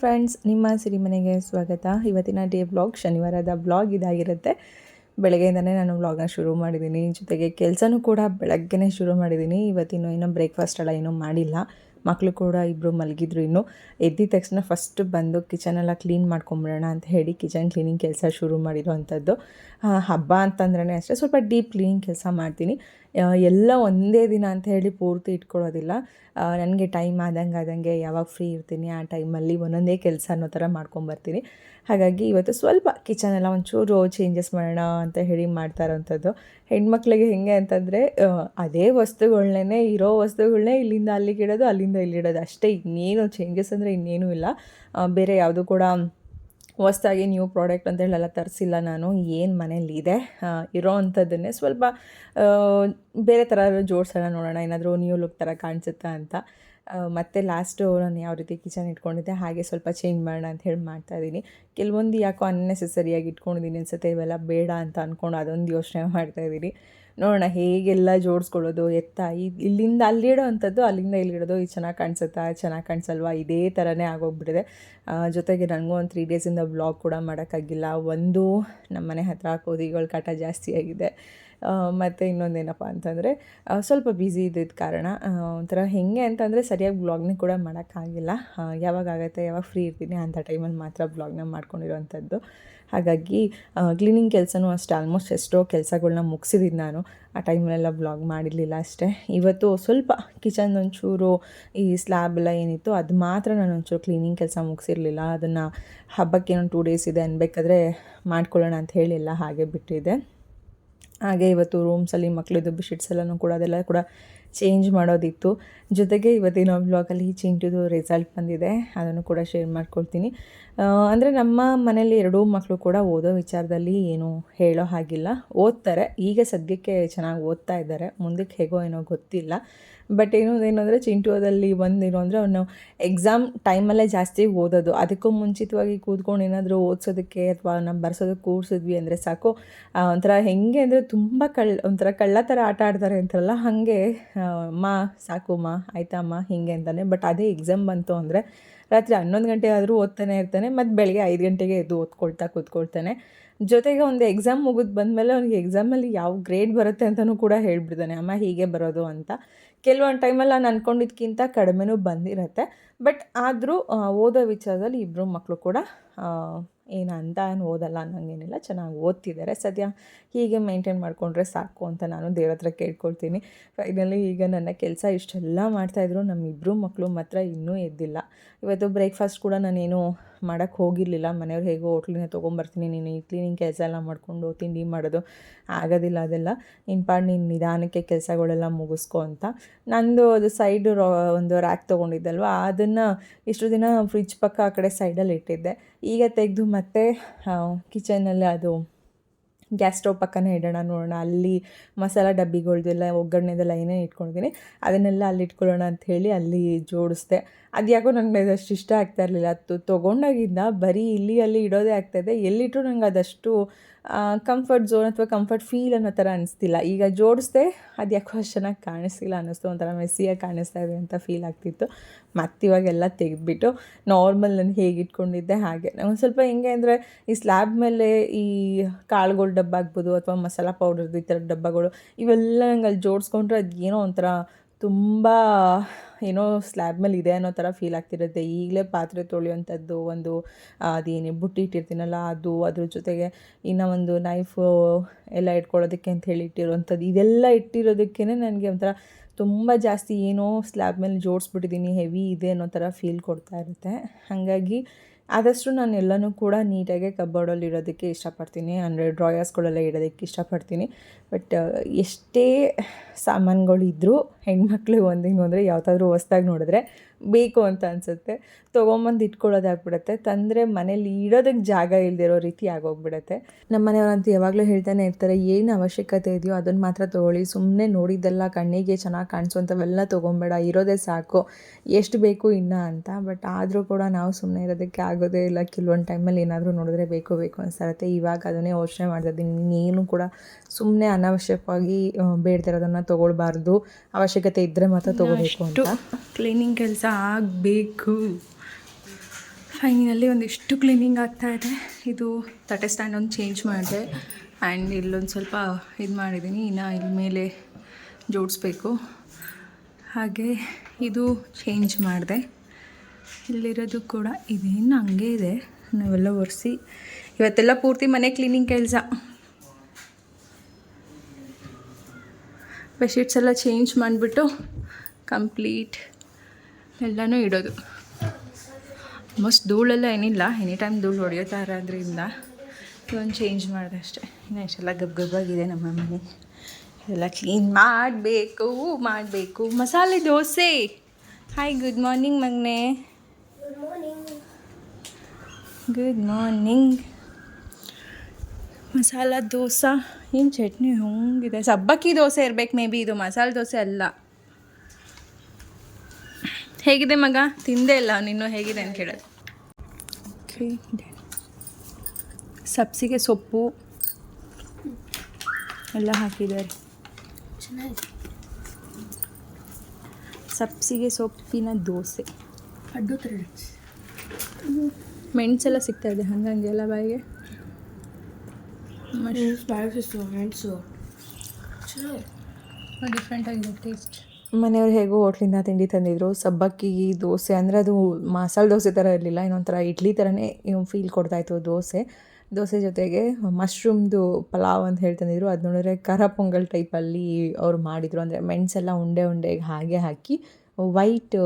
Friends ನಿಮ್ಮ ಸಿರಿಮನೆಗೆ ಸ್ವಾಗತ. ಇವತ್ತಿನ ಡೇ ಬ್ಲಾಗ್ ಶನಿವಾರದ ಬ್ಲಾಗ್ ಇದಾಗಿರುತ್ತೆ. ಬೆಳಗ್ಗೆಯಿಂದನೇ ನಾನು ಬ್ಲಾಗ್ನ ಶುರು ಮಾಡಿದ್ದೀನಿ ಜೊತೆಗೆ ಕೆಲಸನೂ ಕೂಡ ಬೆಳಗ್ಗೆನೇ ಶುರು ಮಾಡಿದ್ದೀನಿ ಇವತ್ತಿನ ಏನೋ ಬ್ರೇಕ್ಫಾಸ್ಟ್ ಎಲ್ಲ ಏನೂ ಮಾಡಿಲ್ಲ. ಮಕ್ಕಳು ಕೂಡ ಇಬ್ಬರು ಮಲಗಿದ್ರು ಇನ್ನು ಎದ್ದಿದ ತಕ್ಷಣ ಫಸ್ಟ್ ಬಂದು ಕಿಚನೆಲ್ಲ ಕ್ಲೀನ್ ಮಾಡ್ಕೊಂಬಿಡೋಣ ಅಂತ ಹೇಳಿ ಕಿಚನ್ ಕ್ಲೀನಿಂಗ್ ಕೆಲಸ ಶುರು ಮಾಡಿರೋವಂಥದ್ದು. ಹಬ್ಬ ಅಂತಂದ್ರೆ ಅಷ್ಟೇ ಸ್ವಲ್ಪ ಡೀಪ್ ಕ್ಲೀನಿಂಗ್ ಕೆಲಸ ಮಾಡ್ತೀನಿ. ಎಲ್ಲ ಒಂದೇ ದಿನ ಅಂತ ಹೇಳಿ ಪೂರ್ತಿ ಇಟ್ಕೊಳ್ಳೋದಿಲ್ಲ. ನನಗೆ ಟೈಮ್ ಆದಂಗೆ ಆದಂಗೆ ಯಾವಾಗ ಫ್ರೀ ಇರ್ತೀನಿ ಆ ಟೈಮಲ್ಲಿ ಒಂದೊಂದೇ ಕೆಲಸ ಅನ್ನೋ ಥರ ಮಾಡ್ಕೊಂಬರ್ತೀನಿ. ಹಾಗಾಗಿ ಇವತ್ತು ಸ್ವಲ್ಪ ಕಿಚನೆಲ್ಲ ಒಂಚೂರು ಚೇಂಜಸ್ ಮಾಡೋಣ ಅಂತ ಹೇಳಿ ಮಾಡ್ತಾ ಇರೋವಂಥದ್ದು ಹೆಣ್ಮಕ್ಳಿಗೆ ಹೆಂಗೆ ಅಂತಂದರೆ ಅದೇ ವಸ್ತುಗಳನ್ನೇ ಇರೋ ವಸ್ತುಗಳನ್ನೇ ಇಲ್ಲಿಂದ ಅಲ್ಲಿಗೆ ಇಡೋದು, ಅಲ್ಲಿಂದ ಇಲ್ಲಿಡೋದು ಅಷ್ಟೇ ಇನ್ನೇನು ಚೇಂಜಸ್ ಅಂದರೆ ಇನ್ನೇನೂ ಇಲ್ಲ. ಬೇರೆ ಯಾವುದು ಕೂಡ ಹೊಸ್ದಾಗಿ ನ್ಯೂ ಪ್ರಾಡಕ್ಟ್ ಅಂತ ಹೇಳೆಲ್ಲ ತರಿಸಿಲ್ಲ ನಾನು. ಏನು ಮನೇಲಿ ಇದೆ? ಇರೋ ಅಂಥದ್ದನ್ನೇ ಸ್ವಲ್ಪ ಬೇರೆ ಥರ ಜೋಡಿಸೋಣ ನೋಡೋಣ. ಏನಾದರೂ ನ್ಯೂ ಲುಕ್ ಥರ ಕಾಣಿಸುತ್ತಾ ಅಂತ. ಮತ್ತೆ ಲಾಸ್ಟು ನಾನು ಯಾವ ರೀತಿ ಕಿಚನ್ ಇಟ್ಕೊಂಡಿದ್ದೆ, ಹಾಗೆ ಸ್ವಲ್ಪ ಚೇಂಜ್ ಮಾಡೋಣ ಅಂತ ಹೇಳಿ ಮಾಡ್ತಾ ಇದ್ದೀನಿ. ಕೆಲವೊಂದು ಯಾಕೋ ಅನ್ನೆಸೆಸರಿಯಾಗಿ ಇಟ್ಕೊಂಡಿದ್ದೀನಿ ಅನ್ಸುತ್ತೆ, ಇವೆಲ್ಲ ಬೇಡ ಅಂತ ಅಂದ್ಕೊಂಡು ಅದೊಂದು ಯೋಚನೆ ಮಾಡ್ತಾ ಇದ್ದೀನಿ. ನೋಡೋಣ ಹೇಗೆಲ್ಲ ಜೋಡಿಸ್ಕೊಳ್ಳೋದು, ಎತ್ತ ಇಲ್ಲಿಂದ ಅಲ್ಲಿಡೋ ಅಂಥದ್ದು, ಅಲ್ಲಿಂದ ಇಲ್ಲಿಡೋದು ಇದು ಚೆನ್ನಾಗಿ ಕಾಣಿಸುತ್ತಾ, ಚೆನ್ನಾಗಿ ಕಾಣಿಸಲ್ವಾ? ಇದೇ ಥರನೇ ಆಗೋಗ್ಬಿಟ್ಟಿದೆ. ಜೊತೆಗೆ ನನಗೂ ಒಂದು ತ್ರೀ ಡೇಸಿಂದ ಬ್ಲಾಗ್ ಕೂಡ ಮಾಡೋಕ್ಕಾಗಿಲ್ಲ. ಒಂದು ನಮ್ಮ ಮನೆ ಹತ್ರ ಕೋದಿಗಳ ಕಾಟ ಜಾಸ್ತಿ ಆಗಿದೆ. ಮತ್ತು ಇನ್ನೊಂದೇನಪ್ಪ ಅಂತಂದರೆ ಸ್ವಲ್ಪ ಬ್ಯುಸಿ ಇದ್ದಿದ್ದ ಕಾರಣ ಒಂಥರ ಹೆಂಗೆ ಅಂತಂದರೆ ಸರಿಯಾಗಿ ಬ್ಲಾಗ್ನ ಕೂಡ ಮಾಡೋಕ್ಕಾಗಿಲ್ಲ. ಯಾವಾಗ ಆಗುತ್ತೆ ಯಾವಾಗ ಫ್ರೀ ಇರ್ತೀನಿ ಅಂಥ ಟೈಮಲ್ಲಿ ಮಾತ್ರ ಬ್ಲಾಗ್ನ ಮಾಡ್ಕೊಂಡಿರೋವಂಥದ್ದು ಹಾಗಾಗಿ ಕ್ಲೀನಿಂಗ್ ಕೆಲಸನೂ ಅಷ್ಟೇ ಆಲ್ಮೋಸ್ಟ್ ಎಷ್ಟೋ ಕೆಲಸಗಳನ್ನ ಮುಗಿಸಿದ್ದೀನಿ ನಾನು. ಆ ಟೈಮಲ್ಲೆಲ್ಲ ಬ್ಲಾಗ್ ಮಾಡಿರಲಿಲ್ಲ ಅಷ್ಟೇ. ಇವತ್ತು ಸ್ವಲ್ಪ ಕಿಚನ್ ಒಂಚೂರು ಈ ಸ್ಲ್ಯಾಬ್ ಎಲ್ಲ ಏನಿತ್ತು ಅದು ಮಾತ್ರ ನಾನು ಒಂಚೂರು ಕ್ಲೀನಿಂಗ್ ಕೆಲಸ ಮುಗಿಸಿರಲಿಲ್ಲ. ಅದನ್ನು ಹಬ್ಬಕ್ಕೆ ಏನೋ ಟೂ ಡೇಸ್ ಇದೆ ಅನ್ಬೇಕಾದ್ರೆ ಮಾಡ್ಕೊಳ್ಳೋಣ ಅಂತ ಹೇಳಿಲ್ಲ, ಹಾಗೆ ಬಿಟ್ಟಿದ್ದೆ ಹಾಗೆ ಇವತ್ತು ರೂಮ್ಸಲ್ಲಿ ಮಕ್ಕಳದ್ದು ಬೆಡ್ಶೀಟ್ಸ್ ಎಲ್ಲ ಕೂಡ ಅದೆಲ್ಲ ಕೂಡ ಚೇಂಜ್ ಮಾಡೋದಿತ್ತು. ಜೊತೆಗೆ ಇವತ್ತಿನ ಬ್ಲಾಗಲ್ಲಿ ಚಿಂಟುದು ರಿಸಲ್ಟ್ ಬಂದಿದೆ. ಅದನ್ನು ಕೂಡ ಶೇರ್ ಮಾಡ್ಕೊಳ್ತೀನಿ. ಅಂದರೆ ನಮ್ಮ ಮನೇಲಿ ಎರಡೂ ಮಕ್ಕಳು ಕೂಡ ಓದೋ ವಿಚಾರದಲ್ಲಿ ಏನು ಹೇಳೋ ಹಾಗಿಲ್ಲ. ಓದ್ತಾರೆ. ಈಗ ಸದ್ಯಕ್ಕೆ ಚೆನ್ನಾಗಿ ಓದ್ತಾ ಇದ್ದಾರೆ. ಮುಂದಕ್ಕೆ ಹೇಗೋ ಏನೋ ಗೊತ್ತಿಲ್ಲ. ಬಟ್ ಏನು ಏನಂದರೆ ಚಿಂಟುವದಲ್ಲಿ ಒಂದೇನು ಅಂದರೆ ಅವನು ಎಕ್ಸಾಮ್ ಟೈಮಲ್ಲೇ ಜಾಸ್ತಿ ಓದೋದು. ಅದಕ್ಕೂ ಮುಂಚಿತವಾಗಿ ಕೂತ್ಕೊಂಡು ಏನಾದರೂ ಓದಿಸೋದಕ್ಕೆ ಅಥವಾ ನಾವು ಬರ್ಸೋದಕ್ಕೆ ಕೂರಿಸಿದ್ವಿ ಅಂದರೆ ಸಾಕು. ಒಂಥರ ಹೆಂಗೆ ಅಂದರೆ ತುಂಬ ಕಳ್ಳ ಒಂಥರ ಕಳ್ಳ ಥರ ಆಟ ಆಡ್ತಾರೆ ಅಂತಾರಲ್ಲ, ಹಾಗೆ ಮಾ ಸಾಕು ಮಾ ಆಯ್ತಾ ಅಮ್ಮ, ಹಿಂಗೆ ಅಂತಾನೆ. ಬಟ್ ಅದೇ ಎಕ್ಸಾಮ್ ಬಂತು ಅಂದರೆ ರಾತ್ರಿ ಹನ್ನೊಂದು ಗಂಟೆ ಆದರೂ ಓದ್ತಾನೆ ಇರ್ತಾನೆ, ಮತ್ತು ಬೆಳಗ್ಗೆ ಐದು ಗಂಟೆಗೆ ಎದ್ದು ಓದ್ಕೊಳ್ತಾ ಕೂತ್ಕೊಳ್ತಾನೆ. ಜೊತೆಗೆ ಒಂದು ಎಕ್ಸಾಮ್ ಮುಗಿದು ಬಂದಮೇಲೆ ಅವ್ನಿಗೆ ಎಕ್ಸಾಮಲ್ಲಿ ಯಾವ ಗ್ರೇಡ್ ಬರುತ್ತೆ ಅಂತಲೂ ಕೂಡ ಹೇಳ್ಬಿಡ್ತಾನೆ. ಅಮ್ಮ, ಹೀಗೆ ಬರೋದು ಅಂತ. ಕೆಲವೊಂದು ಟೈಮಲ್ಲಿ ನಾನು ಅಂದ್ಕೊಂಡಿದ್ದಕ್ಕಿಂತ ಕಡಿಮೆನೂ ಬಂದಿರತ್ತೆ. ಬಟ್ ಆದರೂ ಓದೋ ವಿಚಾರದಲ್ಲಿ ಇಬ್ಬರು ಮಕ್ಕಳು ಕೂಡ ಏನು ಅಂತ ಏನು ಓದಲ್ಲ ಅನ್ನೋಂಗೇನಿಲ್ಲ, ಚೆನ್ನಾಗಿ ಓದ್ತಿದ್ದಾರೆ. ಸದ್ಯ ಹೀಗೆ ಮೇಂಟೈನ್ ಮಾಡಿಕೊಂಡ್ರೆ ಸಾಕು ಅಂತ ನಾನು ದೇವ್ರ ಹತ್ರ ಕೇಳ್ಕೊಳ್ತೀನಿ. ಫೈನಲಿ ಈಗ ನನ್ನ ಕೆಲಸ ಇಷ್ಟೆಲ್ಲ ಮಾಡ್ತಾಯಿದ್ರು ನಮ್ಮಿಬ್ಬರು ಮಕ್ಕಳು ಮಾತ್ರ ಇನ್ನೂ ಎದ್ದಿಲ್ಲ. ಇವತ್ತು ಬ್ರೇಕ್ಫಾಸ್ಟ್ ಕೂಡ ನಾನೇನು ಮಾಡೋಕ್ಕೆ ಹೋಗಿರಲಿಲ್ಲ. ಮನೆಯವ್ರು ಹೇಗೋ ಹೋಟ್ಲಿನ ತೊಗೊಂಬರ್ತೀನಿ, ನೀನು ಈ ಕ್ಲೀನಿಂಗ್ ಕೆಲಸ ಎಲ್ಲ ಮಾಡಿಕೊಂಡು ತಿಂಡಿ ಮಾಡೋದು ಆಗೋದಿಲ್ಲ ಅದೆಲ್ಲ. ನಿನ್ನ ಪಾಡು ನೀನು ನಿಧಾನಕ್ಕೆ ಕೆಲಸಗಳೆಲ್ಲ ಮುಗಿಸ್ಕೊ ಅಂತ. ನಂದು ಅದು ಸೈಡು ಒಂದು ರ್ಯಾಕ್ ತೊಗೊಂಡಿದ್ದಲ್ವ, ಅದನ್ನು ಇಷ್ಟು ದಿನ ಫ್ರಿಜ್ ಪಕ್ಕ ಆ ಕಡೆ ಸೈಡಲ್ಲಿ ಇಟ್ಟಿದ್ದೆ. ಈಗ ತೆಗೆದು ಮತ್ತೆ ಕಿಚನಲ್ಲಿ ಅದು ಗ್ಯಾಸ್ ಸ್ಟವ್ ಪಕ್ಕನೇ ಇಡೋಣ ನೋಡೋಣ. ಅಲ್ಲಿ ಮಸಾಲ ಡಬ್ಬಿಗಳ್ದೆಲ್ಲ ಒಗ್ಗರಣೆದೆಲ್ಲ ಏನೇನು ಇಟ್ಕೊಂಡಿದ್ದೀನಿ, ಅದನ್ನೆಲ್ಲ ಅಲ್ಲಿ ಇಟ್ಕೊಳ್ಳೋಣ ಅಂತ ಹೇಳಿ ಅಲ್ಲಿ ಜೋಡಿಸ್ದೆ. ಅದು ಯಾಕೋ ನನಗೆ ಅದಷ್ಟು ಇಷ್ಟ ಆಗ್ತಾ ಇರಲಿಲ್ಲ. ಅದು ತೊಗೊಂಡಾಗಿಂದ ಬರೀ ಇಲ್ಲಿ ಅಲ್ಲಿ ಇಡೋದೇ ಆಗ್ತಾಯಿದೆ ಎಲ್ಲಿಟ್ಟರೂ ನಂಗೆ ಅದಷ್ಟು ಕಂಫರ್ಟ್ ಝೋನ್ ಅಥವಾ ಕಂಫರ್ಟ್ ಫೀಲ್ ಅನ್ನೋ ಥರ ಅನಿಸ್ತಿಲ್ಲ. ಈಗ ಜೋಡಿಸ್ದೆ ಅದು ಯಾಕೋ ಅಷ್ಟು ಚೆನ್ನಾಗಿ ಕಾಣಿಸ್ತಿಲ್ಲ ಅನ್ನಿಸ್ತು. ಒಂಥರ ಮೆಸ್ಸಿಯಾಗಿ ಕಾಣಿಸ್ತಾ ಇದೆ ಅಂತ ಫೀಲ್ ಆಗ್ತಿತ್ತು. ಮತ್ತು ಇವಾಗೆಲ್ಲ ತೆಗೆದ್ಬಿಟ್ಟು ನಾರ್ಮಲ್ ನಾನು ಹೇಗೆ. ಇಟ್ಕೊಂಡಿದ್ದೆ ಹಾಗೆ ಒಂದು ಸ್ವಲ್ಪ ಹೆಂಗೆ ಅಂದರೆ ಈ ಸ್ಲ್ಯಾಬ್ ಮೇಲೆ ಈ ಕಾಳುಗಳ ಡಬ್ಬ ಆಗ್ಬೋದು ಅಥವಾ ಮಸಾಲ ಪೌಡರ್ದು ಈ ಥರ ಡಬ್ಬಗಳು ಇವೆಲ್ಲ ನಂಗೆ ಅಲ್ಲಿ ಜೋಡಿಸ್ಕೊಂಡ್ರೆ ಅದು ಏನೋ ಒಂಥರ ತುಂಬ ಏನೋ ಸ್ಲ್ಯಾಬ್ ಮೇಲೆ ಇದೆ ಅನ್ನೋ ಥರ ಫೀಲ್ ಆಗ್ತಿರುತ್ತೆ. ಈಗಲೇ ಪಾತ್ರೆ ತೊಳೆಯುವಂಥದ್ದು ಒಂದು ಅದೇನೇ ಬುಟ್ಟಿ ಇಟ್ಟಿರ್ತೀನಲ್ಲ ಅದು, ಅದ್ರ ಜೊತೆಗೆ ಇನ್ನು ಒಂದು ನೈಫು ಎಲ್ಲ ಇಟ್ಕೊಳ್ಳೋದಕ್ಕೆ ಅಂತ ಹೇಳಿ ಇಟ್ಟಿರುವಂಥದ್ದು ಇದೆಲ್ಲ ಇಟ್ಟಿರೋದಕ್ಕೇ ನನಗೆ ಒಂಥರ ತುಂಬ ಜಾಸ್ತಿ ಏನೋ ಸ್ಲ್ಯಾಬ್ ಮೇಲೆ ಜೋಡಿಸ್ಬಿಟ್ಟಿದ್ದೀನಿ ಹೆವಿ ಇದೆ ಅನ್ನೋ ಥರ ಫೀಲ್ ಕೊಡ್ತಾ ಇರುತ್ತೆ. ಹಾಗಾಗಿ ಆದಷ್ಟು ನಾನು ಎಲ್ಲನೂ ಕೂಡ ನೀಟಾಗಿ ಕಬೋರ್ಡಲ್ಲಿ ಇಡೋದಕ್ಕೆ ಇಷ್ಟಪಡ್ತೀನಿ. ಅಂದರೆ ಡ್ರಾಯರ್ಸ್ಗಳೆಲ್ಲ ಇಡೋದಕ್ಕೆ ಇಷ್ಟಪಡ್ತೀನಿ. ಬಟ್ ಎಷ್ಟೇ ಸಾಮಾನುಗಳಿದ್ದರೂ ಹೆಣ್ಮಕ್ಳು ಒಂದಿನ ಅಂದರೆ ಯಾವುದಾದ್ರೂ ಹೊಸ್ದಾಗಿ ನೋಡಿದ್ರೆ ಬೇಕು ಅಂತ ಅನಿಸುತ್ತೆ. ತೊಗೊಂಬಂದು ಇಟ್ಕೊಳ್ಳೋದಾಗ್ಬಿಡುತ್ತೆ. ತಂದರೆ ಮನೇಲಿ ಇಡೋದಕ್ಕೆ ಜಾಗ ಇಲ್ದಿರೋ ರೀತಿ ಆಗೋಗ್ಬಿಡುತ್ತೆ. ನಮ್ಮ ಮನೆಯವರಂತೂ ಯಾವಾಗಲೂ ಹೇಳ್ತಾನೆ ಇರ್ತಾರೆ, ಏನು ಅವಶ್ಯಕತೆ ಇದೆಯೋ ಅದನ್ನು ಮಾತ್ರ ತೊಗೊಳ್ಳಿ. ಸುಮ್ಮನೆ ನೋಡಿದ್ದೆಲ್ಲ ಕಣ್ಣಿಗೆ ಚೆನ್ನಾಗಿ ಕಾಣಿಸುವಂಥವೆಲ್ಲ ತೊಗೊಂಬೇಡ. ಇರೋದೇ ಸಾಕು. ಎಷ್ಟು ಬೇಕು ಇನ್ನ ಅಂತ. ಬಟ್ ಆದರೂ ಕೂಡ ನಾವು ಸುಮ್ಮನೆ ಇರೋದಕ್ಕೆ ಆಗೋದೇ ಇಲ್ಲ. ಕೆಲವೊಂದು ಟೈಮಲ್ಲಿ ಏನಾದರೂ ನೋಡಿದ್ರೆ ಬೇಕು ಬೇಕು ಅನಿಸ್ತಿರುತ್ತೆ ಇವಾಗ ಅದನ್ನೇ ಯೋಚನೆ ಮಾಡ್ತಿದ್ದೀನಿ ಇನ್ನೇನು ಕೂಡ ಸುಮ್ಮನೆ ಅನಾವಶ್ಯಕವಾಗಿ ಬೇಡ್ತಿರೋದನ್ನು ತೊಗೊಳ್ಬಾರ್ದು. ಅವಶ್ಯಕತೆ ಇದ್ದರೆ ಮಾತ್ರ ತೊಗೋಬೇಕು ಅಂತ. ಕ್ಲೀನಿಂಗ್ ಕೆಲಸ ಆಗಬೇಕು. ಫೈನಲಿ ಒಂದಿಷ್ಟು ಕ್ಲೀನಿಂಗ್ ಆಗ್ತಾ ಇದೆ. ಇದು ತಟ್ಟೆ ಸ್ಟ್ಯಾಂಡ್ ಒಂದು ಚೇಂಜ್ ಮಾಡಿದೆ. ಆ್ಯಂಡ್ ಇಲ್ಲೊಂದು ಸ್ವಲ್ಪ ಇದು ಮಾಡಿದ್ದೀನಿ ಇನ್ನು ಇಲ್ಲಿ ಮೇಲೆ ಜೋಡಿಸ್ಬೇಕು. ಹಾಗೆ ಇದು ಚೇಂಜ್ ಮಾಡಿದೆ. ಇಲ್ಲಿರೋದು ಕೂಡ ಇದೇನು ಹಂಗೆ ಇದೆ. ನಾವೆಲ್ಲ ಒರೆಸಿ. ಇವತ್ತೆಲ್ಲ ಪೂರ್ತಿ ಮನೆ ಕ್ಲೀನಿಂಗ್ ಕೆಲಸ. ಬೆಡ್ಶೀಟ್ಸ್ ಎಲ್ಲ ಚೇಂಜ್ ಮಾಡಿಬಿಟ್ಟು ಕಂಪ್ಲೀಟ್ ಎಲ್ಲನೂ ಇಡೋದು. ಆಲ್ಮೋಸ್ಟ್ ಧೂಳೆಲ್ಲ ಏನಿಲ್ಲ ಎನಿ ಟೈಮ್ ಧೂಳು ಹೊಡೆಯುತ್ತಾ ಇರೋದ್ರಿಂದ ಒಂದು ಚೇಂಜ್ ಮಾಡಿದೆ ಅಷ್ಟೇ ಇನ್ನು ಗಬ್ ಗಬ್ಬಾಗಿದೆ ನಮ್ಮ ಮನೆ ಎಲ್ಲ ಕ್ಲೀನ್ ಮಾಡಬೇಕು ಮಾಡಬೇಕು. Masala dosa. Hi good morning ಮಗ್ನೆ. Good morning masala dosa. ಏನು ಚಟ್ನಿ ಹಂಗಿದೆ? ಸಬ್ಬಕ್ಕಿ ದೋಸೆ ಇರಬೇಕು ಮೇ ಬಿ ಇದು ಮಸಾಲೆ ದೋಸೆ ಅಲ್ಲ. ಹೇಗಿದೆ ಮಗ? ತಿಂದೇ ಇಲ್ಲ ನೀನು ಹೇಗಿದೆ ಅಂತ ಕೇಳೋದು. ಓಕೆ ಸಬ್ಸಿಗೆ ಸೊಪ್ಪು. ಎಲ್ಲ ಹಾಕಿದ್ದಾರೆ. ಸಬ್ಸಿಗೆ ಸೊಪ್ಪಿನ ದೋಸೆ. ಅಡ್ಡು ಥರ ಮೆಣಸೆಲ್ಲ ಸಿಗ್ತಾ ಇದೆ ಹಂಗಂಗೆಲ್ಲ ಬಾಯಿಗೆ? ಸ್ಪೈಸಸ್ಸು ಮೆಣಸು. ಡಿಫ್ರೆಂಟ್ ಆಗಿದೆ ಟೇಸ್ಟ್ ಮನೆಯವ್ರು ಹೇಗೋ ಹೋಟ್ಲಿಂದ ತಿಂಡಿ ತಂದಿದ್ರು. ಸಬ್ಬಕ್ಕಿ, ದೋಸೆ, ಅಂದರೆ ಅದು ಮಸಾಲೆ ದೋಸೆ ಥರ ಇರಲಿಲ್ಲ. ಇನ್ನೊಂಥರ ಇಡ್ಲಿ ಥರನೇ ಫೀಲ್ ಕೊಡ್ತಾಯಿತ್ತು ದೋಸೆ. ದೋಸೆ ಜೊತೆಗೆ ಮಶ್ರೂಮ್ದು ಪಲಾವ್ ಅಂತ ಹೇಳಿ ತಂದಿದ್ರು. ಅದು ನೋಡಿದ್ರೆ ಖಾರ ಪೊಂಗಲ್ ಟೈಪಲ್ಲಿ ಅವ್ರು ಮಾಡಿದರು. ಅಂದರೆ ಮೆಣಸೆಲ್ಲ ಉಂಡೆ ಉಂಡೆಗೆ ಹಾಗೆ ಹಾಕಿ ವೈಟ್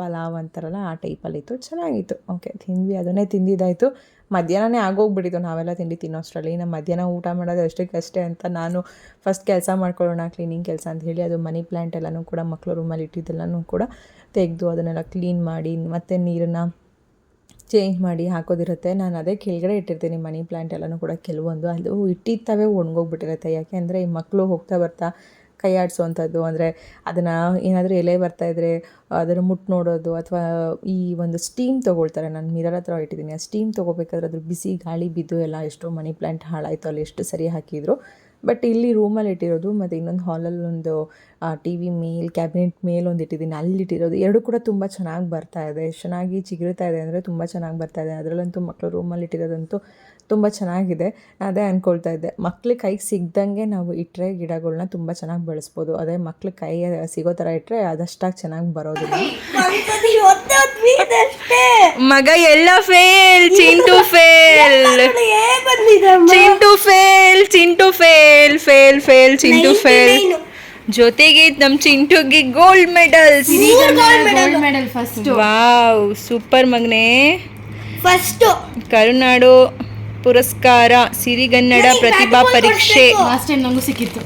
ಪಲಾವ್ ಅಂತಾರಲ್ಲ, ಆ ಟೈಪಲ್ಲಿತ್ತು. ಚೆನ್ನಾಗಿತ್ತು. ಓಕೆ ತಿಂದ್ವಿ. ಅದನ್ನೇ ತಿಂದಿದ್ದಾಯಿತು. ಮಧ್ಯಾಹ್ನನೇ ಆಗೋಗ್ಬಿಟ್ಟಿತ್ತು. ನಾವೆಲ್ಲ ತಿಂಡಿ ತಿನ್ನೋಷ್ಟರಲ್ಲಿ. ನಮ್ಮ ಮಧ್ಯಾಹ್ನ ಊಟ ಮಾಡೋದು ಅಷ್ಟಕ್ಕಷ್ಟೇ ಅಂತ ನಾನು ಫಸ್ಟ್ ಕೆಲಸ ಮಾಡ್ಕೊಳ್ಳೋಣ ಕ್ಲೀನಿಂಗ್ ಕೆಲಸ ಅಂತ ಹೇಳಿ ಅದು ಮನಿ ಪ್ಲ್ಯಾಂಟ್ ಎಲ್ಲನೂ ಕೂಡ ಮಕ್ಕಳು ರೂಮಲ್ಲಿ ಇಟ್ಟಿದ್ದೆಲ್ಲನೂ ಕೂಡ ತೆಗೆದು ಅದನ್ನೆಲ್ಲ ಕ್ಲೀನ್ ಮಾಡಿ, ಮತ್ತು ನೀರನ್ನು ಚೇಂಜ್ ಮಾಡಿ ಹಾಕೋದಿರುತ್ತೆ. ನಾನು ಅದೇ ಕೆಳಗಡೆ ಇಟ್ಟಿರ್ತೀನಿ. ಮನಿ ಪ್ಲ್ಯಾಂಟ್ ಎಲ್ಲನೂ ಕೂಡ ಕೆಲವೊಂದು. ಅದು ಇಟ್ಟಿತ್ತವೇ ಒಣಗೋಗ್ಬಿಟ್ಟಿರುತ್ತೆ. ಯಾಕೆಂದರೆ ಈ ಮಕ್ಕಳು ಹೋಗ್ತಾ ಬರ್ತಾ ಕೈ ಆಡಿಸೋವಂಥದ್ದು ಅಂದರೆ ಅದನ್ನು ಏನಾದರೂ ಎಲೆ ಬರ್ತಾ ಇದ್ದರೆ ಅದನ್ನು ಮುಟ್ಟು ನೋಡೋದು ಅಥವಾ ಈ ಒಂದು ಸ್ಟೀಮ್ ತೊಗೊಳ್ತಾರೆ. ನಾನು ಮಿರರ್ ಹತ್ರ ಇಟ್ಟಿದ್ದೀನಿ. ಆ ಸ್ಟೀಮ್ ತೊಗೋಬೇಕಾದ್ರೆ ಅದ್ರ ಬಿಸಿ ಗಾಳಿ ಬಿದ್ದು ಎಲ್ಲ ಎಷ್ಟೋ ಮನಿ ಪ್ಲ್ಯಾಂಟ್ ಹಾಳಾಯಿತು. ಅಲ್ಲಿ ಎಷ್ಟು ಸರಿ ಹಾಕಿದ್ರು. ಬಟ್ ಇಲ್ಲಿ ರೂಮಲ್ಲಿ ಇಟ್ಟಿರೋದು ಮತ್ತು ಇನ್ನೊಂದು ಹಾಲಲ್ಲಿ ಒಂದು ಟಿ ವಿ ಮೇಲ್ ಕ್ಯಾಬಿನೆಟ್ ಮೇಲ್ ಒಂದು ಇಟ್ಟಿದ್ದೀನಿ. ಅಲ್ಲಿ ಇಟ್ಟಿರೋದು ಎರಡು ಕೂಡ ತುಂಬ ಚೆನ್ನಾಗಿ ಬರ್ತಾ ಇದೆ. ಚೆನ್ನಾಗಿ ಚಿಗುರ್ತಾ ಇದೆ ಅಂದರೆ ತುಂಬ ಚೆನ್ನಾಗಿ ಬರ್ತಾ ಇದೆ. ಅದರಲ್ಲಂತೂ ಮಕ್ಕಳು ರೂಮಲ್ಲಿ ಇಟ್ಟಿರೋದಂತೂ ತುಂಬ ಚೆನ್ನಾಗಿದೆ. ಅದೇ ಅಂದ್ಕೊಳ್ತಾ ಇದ್ದೆ. ಮಕ್ಳ ಕೈಗೆ ಸಿಗ್ದಂಗೆ ನಾವು ಇಟ್ಟರೆ ಗಿಡಗಳನ್ನ ತುಂಬ ಚೆನ್ನಾಗಿ ಬೆಳೆಸ್ಬೋದು. ಅದೇ ಮಕ್ಳ ಕೈ ಸಿಗೋ ಥರ ಇಟ್ಟರೆ ಅದಷ್ಟಾಗಿ ಚೆನ್ನಾಗಿ ಬರೋದಿಲ್ಲ. ಮಗ ಎಲ್ಲ fail Chintu fail Chintu fail Chintu fail fail fail Chintu fail ಜೊತೆಗೆ ನಮ್ಮ ಚಿಂಟುಗೆ gold medals gold medal first wow super ಮಗನೇ. ಫಸ್ಟ್ ಕರುನಾಡು. ಪುರಸ್ಕಾರ ಸಿರಿಗನ್ನಡ ಪ್ರತಿಭಾ ಪರೀಕ್ಷೆ. ಲಾಸ್ಟ್ ಟೈಮ್ ನಂಗೂ ಸಿಕ್ಕಿತ್ತು.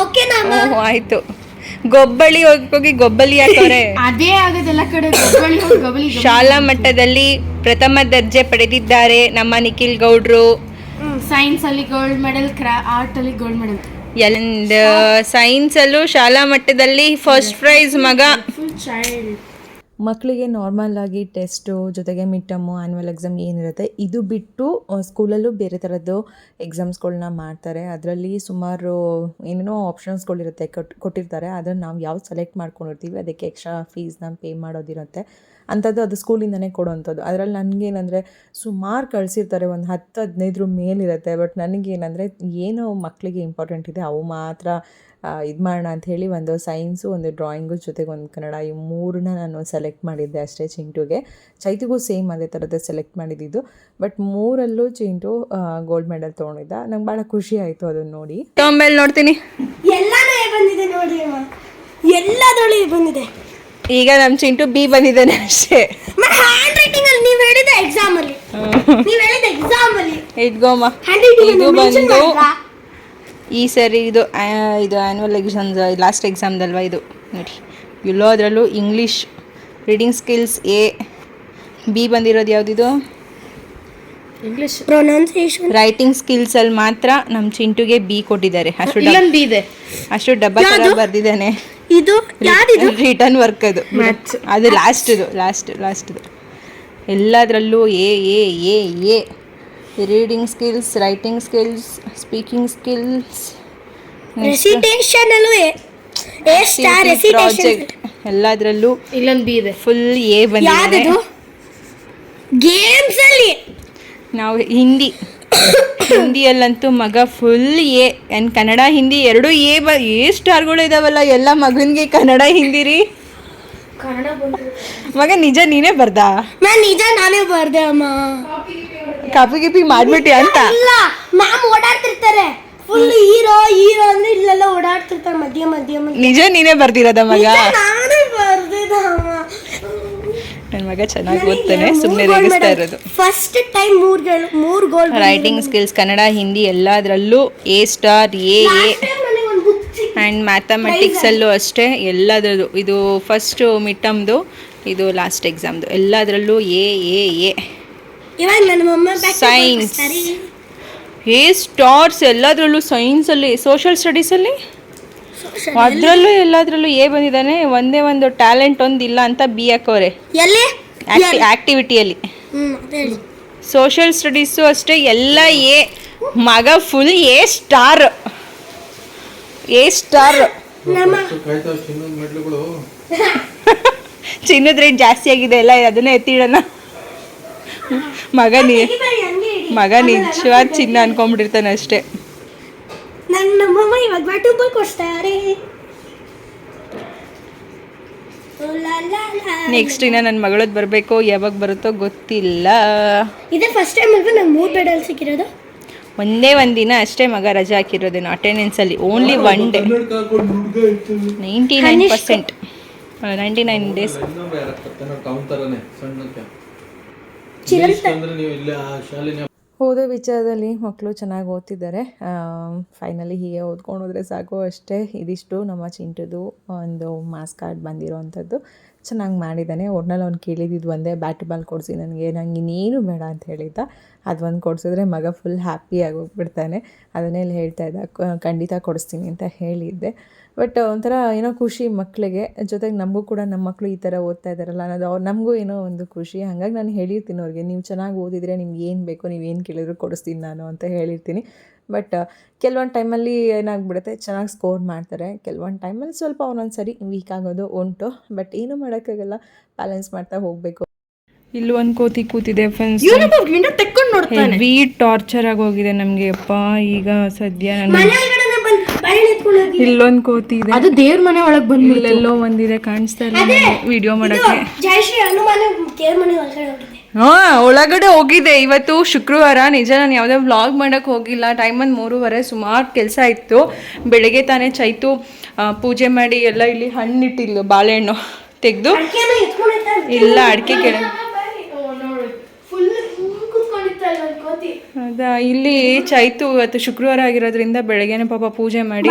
ಓಹ್ ಆಯ್ತು. ಗೊಬ್ಬಳಿ ಹೋಗಿ ಹೋಗಿ ಗೊಬ್ಬಲಿ ಹಾಕೋರೆ. ಅದೇ ಆಗೋದೆಲ್ಲ ಕಡೆ ಗೊಬ್ಬಳಿ ಹೋಗಿ ಗೊಬ್ಬಳಿ ಶಾಲಾ ಮಟ್ಟದಲ್ಲಿ ಪ್ರಥಮ ದರ್ಜೆ ಪಡೆದಿದ್ದಾರೆ ನಮ್ಮ ನಿಖಿಲ್ ಗೌಡ್ರು. ಸೈನ್ಸ್ ಅಲ್ಲಿ ಗೋಲ್ಡ್ ಮೆಡಲ್ ಕ್ರಾ ಆರ್ಟ್ ಅಲ್ಲಿ ಗೋಲ್ಡ್ ಮೆಡಲ್ ಎಲ್ಲ ಸೈನ್ಸ್ ಅಲ್ಲೂ ಶಾಲಾ ಮಟ್ಟದಲ್ಲಿ ಫಸ್ಟ್ ಪ್ರೈಸ್ ಮಗ. ಫುಲ್ ಚೈಲ್ಡ್ ಮಕ್ಕಳಿಗೆ ನಾರ್ಮಲ್ ಆಗಿ ಟೆಸ್ಟು ಜೊತೆಗೆ ಮಿಡ್ ಟರ್ಮು ಆ್ಯನ್ಯುವಲ್ ಎಕ್ಸಾಮ್ ಏನಿರುತ್ತೆ, ಇದು ಬಿಟ್ಟು ಸ್ಕೂಲಲ್ಲೂ ಬೇರೆ ಥರದ್ದು ಎಕ್ಸಾಮ್ಸ್ಗಳನ್ನ ಮಾಡ್ತಾರೆ. ಅದರಲ್ಲಿ ಸುಮಾರು ಏನೇನೋ ಆಪ್ಷನ್ಸ್ಗಳಿರುತ್ತೆ ಕೊಟ್, ಕೊಟ್ಟಿರ್ತಾರೆ. ಅದನ್ನು ನಾವು ಯಾವ್ದು ಸೆಲೆಕ್ಟ್ ಮಾಡ್ಕೊಂಡಿರ್ತೀವಿ, ಅದಕ್ಕೆ ಎಕ್ಸ್ಟ್ರಾ ಫೀಸ್ನ ಪೇ ಮಾಡೋದಿರುತ್ತೆ. ಅಂಥದ್ದು ಅದು ಸ್ಕೂಲಿಂದನೇ ಕೊಡೋವಂಥದ್ದು. ಅದರಲ್ಲಿ ನನಗೇನಂದರೆ, ಸುಮಾರು ಕಳಿಸಿರ್ತಾರೆ, ಒಂದು ಹತ್ತು ಹದಿನೈದರ ಮೇಲಿರುತ್ತೆ ಬಟ್ ನನಗೇನಂದರೆ, ಏನು ಮಕ್ಕಳಿಗೆ ಇಂಪಾರ್ಟೆಂಟ್ ಇದೆ, ಅವು ಮಾತ್ರ ಇದು ಮಾಡೋಣ ಅಂತ ಹೇಳಿ ಒಂದು ಸೈನ್ಸು ಒಂದು ಡ್ರಾಯಿಂಗು ಜೊತೆಗೆ ಒಂದು ಕನ್ನಡ ಈ ಮೂರನ್ನ ನಾನು ಸೆಲೆಕ್ಟ್ ಮಾಡಿದ್ದೆ ಅಷ್ಟೇ ಚಿಂಟುಗೆ. ಚೈತಿಗೂ ಸೇಮ್ ಅದೇ ಥರದ್ದು ಸೆಲೆಕ್ಟ್ ಮಾಡಿದ್ದು. ಬಟ್ ಮೂರಲ್ಲೂ ಚಿಂಟು ಗೋಲ್ಡ್ ಮೆಡಲ್ ತೊಗೊಂಡಿದ್ದ. ನಂಗೆ ಭಾಳ ಖುಷಿ ಆಯಿತು ಅದನ್ನು ನೋಡಿ. ಮೇಲೆ ನೋಡ್ತೀನಿ. ಎಲ್ಲಾನು ಬಂದಿದೆ ನೋಡಿ ಅಮ್ಮ. ಎಲ್ಲದರಲ್ಲೂ ಬಂದಿದೆ. ಈಗ ನಮ್ಮ ಚಿಂಟು ಬಿ ಬಂದಿದ್ದಾನೆ ಅಷ್ಟೇ. ಹ್ಯಾಂಡ್ ರೈಟಿಂಗ್ ಅಲ್ಲಿ ನೀವು ಹೇಳಿದ ಎಕ್ಸಾಮ್ ಅಲ್ಲಿ. ನೀವು ಹೇಳಿದ ಎಕ್ಸಾಮ್ ಅಲ್ಲಿ. ಇಟ್ಗೋಮ್ಮ ಹ್ಯಾಂಡ್ ರೈಟಿಂಗ್ ಇದು ಬಂದು ಈ ಸರಿ ಇದು ಇದು ಆ್ಯನ್ಯುವಲ್ ಎಕ್ಸಾಮ್ಸ್ ಲಾಸ್ಟ್ ಎಕ್ಸಾಮ್ದಲ್ವಾ ಇದು? ನೋಡಿ ಎಲ್ಲೋ ಅದರಲ್ಲೂ English reading skills A B ಬಂದಿರೋದು ಯಾವುದಿದು? ಇಂಗ್ಲಿಷ್ ಪ್ರೊನೌನ್ಸಿಯೇಷನ್ ರೈಟಿಂಗ್ ಸ್ಕಿಲ್ಸ್ ಅಲ್ಲಿ ಮಾತ್ರ ನಮ್ಮ ಚಿಂಟುಗೆ ಬಿ ಕೊಟ್ಟಿದ್ದಾರೆ. ಅಷ್ಟು ಇಲ್ಲೊಂದು ಇದೆ. ಅಷ್ಟು ಡಬ್ಬ ಥರ ಬರ್ದಿದ್ದಾನೆ. ಇದು? ಯಾರಿದು ರಿಟರ್ನ್ ವರ್ಕ್ ಅದು. ಅದು ಅದು ಲಾಸ್ಟ್ದು ಲಾಸ್ಟ್ ಲಾಸ್ಟ್ದು ಎಲ್ಲದರಲ್ಲೂ A A A A reading skills writing skills speaking skills recitation A A star project ಎಲ್ಲದರಲ್ಲೂ ಇಲ್ಲೊಂದು ಬಿ ಇದೆ. ಫುಲ್ ಎ ಬಂದಿದೆ. ಗೇಮ್ಸ್ ಅಲ್ಲಿ. ನಾವು ಹಿಂದಿ. ಹಿಂದಿಯಲ್ಲಂತೂ ಮಗ full A and Kannada Hindi ಎರಡು ಎ ಬ ಎ ಸ್ಟಾರ್ಗಳು ಇದಾವಲ್ಲ ಎಲ್ಲ ಮಗನಿಗೆ ಕನ್ನಡ ಹಿಂದಿ ರೀ. ಕನ್ನಡ ಬಂತು ಮಗ ನಿಜ ನೀನೇ ಬರ್ದಾ? ಮ್ಯಾಮ್ ನಿಜ ನಾನೇ ಬರ್ದೆ ಅಮ್ಮ. ಕಾಪಿ ಗಿಪಿ ಮಾಡ್ಬಿಟ್ಟಿ ಅಂತ. ಇಲ್ಲ. ಮ್ಯಾಮ್ ಓಡಾಡ್ತಿರ್ತಾರೆ. ಫುಲ್ ಹೀರೋ ಹೀರೋ ಅಂದ್ರೆ ಇಲ್ಲೆಲ್ಲ ಓಡಾಡ್ತಿರ್ತಾರೆ ಮಧ್ಯ ಮಧ್ಯ ಮಧ್ಯ. ನಿಜ ನೀನೇ ಬರ್ದಿರೋದ ಮಗ? ನಾನೇ ಬರ್ದಿದ್ದ ನನ್ನ ಮಗ ಚೆನ್ನಾಗಿ ಓದ್ತಾನೆ ಸುಮ್ಮನೆ ರೇಗಿಸ್ತಾ ಇರೋದು. ಫಸ್ಟ್ ಟೈಮ್ ಮೂರ್ ಮೂರ್ ಗೋಲ್ ರೈಟಿಂಗ್ ಸ್ಕಿಲ್ಸ್ ಕನ್ನಡ ಹಿಂದಿ ಎಲ್ಲದರಲ್ಲೂ A star A A and ಮ್ಯಾಥಮೆಟಿಕ್ಸಲ್ಲೂ ಅಷ್ಟೇ ಎಲ್ಲದರದ್ದು ಇದು ಫಸ್ಟು ಮಿಟಮ್ದು ಇದು ಲಾಸ್ಟ್ ಎಕ್ಸಾಮ್ದು ಎಲ್ಲದರಲ್ಲೂ ಎ ಎ ಎ ಇವಾಗ. ಸರಿ ಎ ಸ್ಟಾರ್ಸ್ ಎಲ್ಲದರಲ್ಲೂ ಸೈನ್ಸಲ್ಲಿ ಸೋಷಿಯಲ್ ಸ್ಟಡೀಸಲ್ಲಿ ಅದರಲ್ಲೂ ಎಲ್ಲದರಲ್ಲೂ ಎ ಬಂದಿದ್ದಾನೆ ಒಂದೇ ಒಂದು ಟ್ಯಾಲೆಂಟ್ ಒಂದು ಇಲ್ಲ ಅಂತ ಬಿ ಹಾಕೋರೆ ಆಕ್ಟಿವಿಟಿಯಲ್ಲಿ ಆ್ಯಕ್ಟಿವಿಟಿಯಲ್ಲಿ ಹ್ಮ್ ಹೇಳಿ. ಸೋಷಿಯಲ್ ಸ್ಟಡೀಸು ಅಷ್ಟೇ ಎಲ್ಲ ಎ ಮಗ full A star A star ಚಿನ್ನದ ರೇಟ್ ಜಾಸ್ತಿ ಆಗಿದೆ ಎಲ್ಲ ಅದನ್ನೇ ಎತ್ತಿಡೋಣ ಮಗ ನೀ. ಮಗ ನಿಜವಾದ ಚಿನ್ನ ಅನ್ಕೊಂಡ್ಬಿಟ್ಟಿರ್ತಾನೆ ಅಷ್ಟೇ. ಇವಾಗ ಕೊಡ್ತಾರೆ. ನೆಕ್ಸ್ಟ್ ಇನ್ನ ನನ್ನ ಮಗಳದ್ ಬರಬೇಕು ಯಾವಾಗ ಬರುತ್ತೋ ಗೊತ್ತಿಲ್ಲ. ಇದೇ ಫಸ್ಟ್ ಟೈಮ್ ಅಲ್ವಾ ನಂಗೆ ಮೂರ್ ಬೆಡಲ್ ಸಿಕ್ಕಿರೋದು? ಒಂದೇ ಒಂದು ದಿನ ಅಷ್ಟೇ ಮಗ ರಜೆ ಹಾಕಿರೋದೇನು ಅಟೆಂಡೆನ್ಸಲ್ಲಿ only one day ninety nine percent ninety nine days Chiranta ನೀವು ಇಲ್ಲೇ ಆ ಶಾಲೆನೇ ಓದೋ ವಿಚಾರದಲ್ಲಿ ಮಕ್ಕಳು ಚೆನ್ನಾಗಿ ಓದ್ತಿದ್ದಾರೆ. ಫೈನಲಿ ಹೀಗೆ ಓದ್ಕೊಂಡು ಹೋದರೆ ಸಾಕು ಅಷ್ಟೇ. ಇದಿಷ್ಟು ನಮ್ಮ ಚಿಂಟದು ಒಂದು ಮಾಸ್ ಕಾರ್ಡ್ ಬಂದಿರೋವಂಥದ್ದು ಚೆನ್ನಾಗಿ ಮಾಡಿದ್ದಾನೆ. ಒಟ್ನಲ್ಲಿ ಅವ್ನು ಕೇಳಿದ್ದು ಒಂದೇ ಬ್ಯಾಟ್ ಬಾಲ್ ಕೊಡಿಸಿ ನನಗೆ. ನಂಗೆ ಇನ್ನೇನು ಬೇಡ ಅಂತ ಹೇಳಿದ್ದ. ಅದು ಒಂದು ಕೊಡಿಸಿದ್ರೆ ಮಗ ಫುಲ್ ಹ್ಯಾಪಿಯಾಗಿ ಹೋಗ್ಬಿಡ್ತಾನೆ. ಅದನ್ನೇ ಇಲ್ಲಿ ಹೇಳ್ತಾ ಇದ್ದ. ಖಂಡಿತ ಕೊಡಿಸ್ತೀನಿ ಅಂತ ಹೇಳಿದ್ದೆ. ಬಟ್ ಒಂಥರ ಏನೋ ಖುಷಿ ಮಕ್ಕಳಿಗೆ ಜೊತೆಗೆ ನಮಗೂ ಕೂಡ ನಮ್ಮ ಮಕ್ಕಳು ಈ ಥರ ಓದ್ತಾ ಇದ್ದಾರಲ್ಲ ಅನ್ನೋದು ಅವ್ರು ನಮಗೂ ಏನೋ ಒಂದು ಖುಷಿ. ಹಾಗಾಗಿ ನಾನು ಹೇಳಿರ್ತೀನಿ ಅವ್ರಿಗೆ ನೀವು ಚೆನ್ನಾಗಿ ಓದಿದರೆ ನಿಮ್ಗೆ ಏನು ಬೇಕೋ ನೀವು ಏನು ಕೇಳಿದ್ರು ಕೊಡಿಸ್ತೀನಿ ನಾನು ಅಂತ ಹೇಳಿರ್ತೀನಿ ಬಟ್ ಕೆಲವೊಂದು ಟೈಮಲ್ಲಿ ಏನಾಗ್ಬಿಡುತ್ತೆ ಚೆನ್ನಾಗಿ ಸ್ಕೋರ್ ಮಾಡ್ತಾರೆ. ಕೆಲವೊಂದು ಟೈಮಲ್ಲಿ ಸ್ವಲ್ಪ ಒಂದೊಂದು ಸರಿ ವೀಕ್ ಆಗೋದು ಉಂಟು. ಬಟ್ ಏನೂ ಮಾಡೋಕ್ಕಾಗಲ್ಲ ಬ್ಯಾಲೆನ್ಸ್ ಮಾಡ್ತಾ ಹೋಗಬೇಕು. ಇಲ್ಲಿ ಒಂದು ಕೋತಿ ಕೂತಿದೆ ಫ್ರೆಂಡ್ಸ್ ತೆಕ್ಕೊಂಡು ನೋಡ್ತಾನೆ. ಹೆವಿ ಟಾರ್ಚರ್ ಆಗಿ ಹೋಗಿದೆ ನಮಗೆ. ಅಪ್ಪ ಈಗ ಸದ್ಯ ನಾನು ಮನೆ ಒಳಗಡೆ ಬಂದು ಬಾಳೆ ಎತ್ಕೊಂಡು ಹೋಗಿ ಇಲ್ಲೊಂದು ಕೋತಿ ಇದೆ ಅದು ದೇವ್ರ ಮನೆ ಒಳಗೆ ಬಂದು ಎಲ್ಲೋ ಒಂದಿದೆ ಕಾಣಿಸ್ತಾ ಇಲ್ಲ ವಿಡಿಯೋ ಮಾಡಕ್ಕೆ. ಜಯಶ್ರೀ ಹನುಮಾನ ಕೇರ್ ಮನೆ ಒಳಗಡೆ ಹೋಗಿದೆ. ಹಾ ಒಳಗಡೆ ಹೋಗಿದ್ದೆ ಇವತ್ತು ಶುಕ್ರವಾರ ನಿಜ ನಾನು ಯಾವುದೇ ವ್ಲಾಗ್ ಮಾಡಕ್ಕೆ ಹೋಗಿಲ್ಲ. ಟೈಮ್ ಒಂದು ಮೂರುವರೆ ಸುಮಾರು ಕೆಲಸ ಇತ್ತು. ಬೆಳಗ್ಗೆ ತಾನೇ ಚೈತು ಪೂಜೆ ಮಾಡಿ ಎಲ್ಲ ಇಲ್ಲಿ ಹಣ್ಣು ಹಣ್ಣಿಟ್ಟಿದ್ಲು ಬಾಳೆಹಣ್ಣು ತೆಗೆದು. ಇಲ್ಲ ಅಡಿಕೆ ಕೆಳಗೆ ಫುಲ್ ಕೂತ್ಕೊಂಡಿರ್ತಾರೆ ಒಂದು ಕೋತಿ ಹೌದಾ? ಇಲ್ಲಿ ಚೈತು ಇವತ್ತು ಶುಕ್ರವಾರ ಆಗಿರೋದ್ರಿಂದ ಬೆಳಗ್ಗೆನೆ ಪಾಪ ಪೂಜೆ ಮಾಡಿ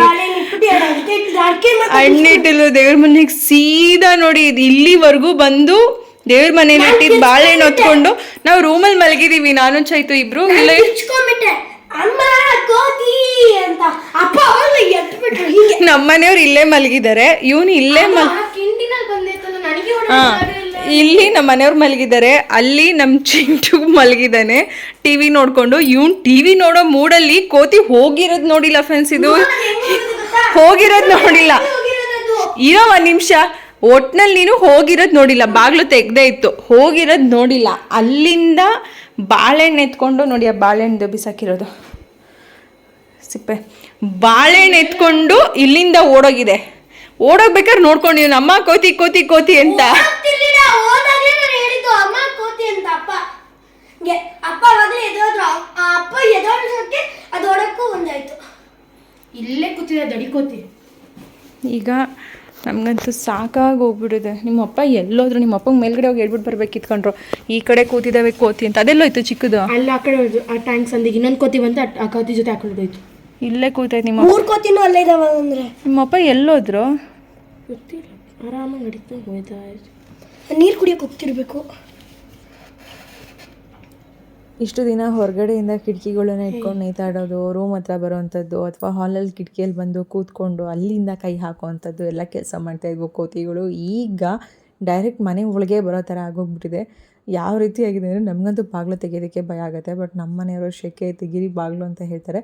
ಹಣ್ಣಿಟ್ಟಿಲ್ಲ ದೇವ್ರ ಮನೆಗೆ ಸೀದಾ ನೋಡಿ ಇಲ್ಲಿವರೆಗೂ ಬಂದು ದೇವ್ರ ಮನೇಲಿ ಇಟ್ಟಿದ್ ಬಾಳೆಹಣ್ಣು ಹೊತ್ಕೊಂಡು ನಾವು ರೂಮಲ್ಲಿ ಮಲಗಿದೀವಿ. ನಾನು ಚೈತು ಇಬ್ರು. ಇಲ್ಲೇ ನಮ್ಮನೆಯವ್ರು ಇಲ್ಲೇ ಮಲಗಿದ್ದಾರೆ. ಇವನು ಇಲ್ಲೇ ಮಲ್ ಹಾ. ಇಲ್ಲಿ ನಮ್ಮ ಮನೆಯವ್ರು ಮಲಗಿದ್ದಾರೆ. ಅಲ್ಲಿ ನಮ್ಮ ಚಿಂಟು ಮಲಗಿದ್ದಾನೆ. ಟಿ ವಿ ನೋಡ್ಕೊಂಡು ಟಿ ವಿ ನೋಡೋ ಮೂಡಲ್ಲಿ ಕೋತಿ ಹೋಗಿರೋದು ನೋಡಿಲ್ಲ ಫ್ರೆಂಡ್ಸ್ ಇದು. ಹೋಗಿರೋದು ನೋಡಿಲ್ಲ. ಇರೋ ಒಂದು ನಿಮಿಷ. ಒಟ್ನಲ್ಲಿ ನೀನು ಹೋಗಿರೋದು ನೋಡಿಲ್ಲ. ಬಾಗ್ಲು ತೆಗ್ದೇ ಇತ್ತು. ಹೋಗಿರೋದು ನೋಡಿಲ್ಲ. ಅಲ್ಲಿಂದ ಬಾಳೆಹಣ್ಣು ಎತ್ಕೊಂಡು ನೋಡಿ ಆ ಬಾಳೆಹಣ್ಣು ಬಿಸಾಕಿರೋದು ಸಿಪ್ಪೆ. ಬಾಳೆಹಣ್ಣು ಎತ್ಕೊಂಡು ಇಲ್ಲಿಂದ ಓಡೋಗಿದೆ. ಓಡೋಗ್ಬೇಕಾದ್ರೆ ನೋಡ್ಕೊಂಡಿವ್ ಅಮ್ಮ ಕೋತಿ ಕೋತಿ ಕೋತಿ ಅಂತ. ಅಪ್ಪ. ಅಪ್ಪ ಅದು ಓಡಕ್ಕೂ ಒಂದಾಯ್ತು. ಇಲ್ಲೇ ಕೂತಿದೆ ದಡಿಕೋತಿ ಈಗ ನಮಗಂತೂ ಸಾಕಾಗಿ ಹೋಗ್ಬಿಟ್ಟಿದೆ ನಿಮ್ಮಪ್ಪ ಎಲ್ಲೋದ್ರು ನಿಮ್ಮ ಅಪ್ಪನ ಮೇಲ್ಗಡೆ ಹೋಗಿ ಹೇಳ್ಬಿಟ್ಟು ಬರ್ಬೇಕು ಇತ್ಕೊಂಡ್ರು ಈ ಕಡೆ ಕೂತಿದ್ದಾವೆ ಕೋತಿ ಅಂತ. ಅದೆಲ್ಲೋಯ್ತು ಚಿಕ್ಕದು? ಅಲ್ಲಿ ಆ ಕಡೆ ಹೋಯ್ತು. ಆ ಟ್ಯಾಂಕ್ ಸಂದಿಗೆ ಇನ್ನೊಂದು ಕೋತಿ ಬಂತು ಆ- ಕೋತಿ ಜೊತೆ ಹಾಕೊಳ್ಳೋದಾಯ್ತು ಇಲ್ಲೇ ಕೂತೈತೆ ನಿಮ್ಮ ಮೂರು ಕೋತಿನೂ ಅಲ್ಲೇ ಇದಾವ ಅಂದ್ರೆ? ನಿಮ್ಮಪ್ಪ ಎಲ್ಲೋದ್ರು? ಗೊತ್ತಿಲ್ಲ. ಆರಾಮಾಗಿ ನಡೀತಾ ಹೋಯ್ತಾ. ನೀರು ಕುಡಿಯೋಕೆ ಹೋಗ್ತಿರ್ಬೇಕು. ಇಷ್ಟು ದಿನ ಹೊರಗಡೆಯಿಂದ ಕಿಟಕಿಗಳನ್ನ ಇಟ್ಕೊಂಡು ನೇತಾಡೋದು ರೂಮ್ ಹತ್ರ ಬರೋವಂಥದ್ದು ಅಥವಾ ಹಾಲಲ್ಲಿ ಕಿಟಕಿಯಲ್ಲಿ ಬಂದು ಕೂತ್ಕೊಂಡು ಅಲ್ಲಿಂದ ಕೈ ಹಾಕುವಂಥದ್ದು ಎಲ್ಲ ಕೆಲಸ ಮಾಡ್ತಾ ಇದ್ವು ಕೋತಿಗಳು. ಈಗ ಡೈರೆಕ್ಟ್ ಮನೆ ಒಳಗೆ ಬರೋ ಥರ ಆಗೋಗ್ಬಿಟ್ಟಿದೆ. ಯಾವ ರೀತಿ ಆಗಿದೆ ಅಂದರೆ ನಮಗಂತೂ ಬಾಗಿಲು ತೆಗಿಯೋದಕ್ಕೆ ಭಯ ಆಗುತ್ತೆ ಬಟ್ ನಮ್ಮ ಮನೆಯವರು ಶೆಕೆ ತೆಗಿರಿ ಬಾಗಿಲು ಅಂತ ಹೇಳ್ತಾರೆ.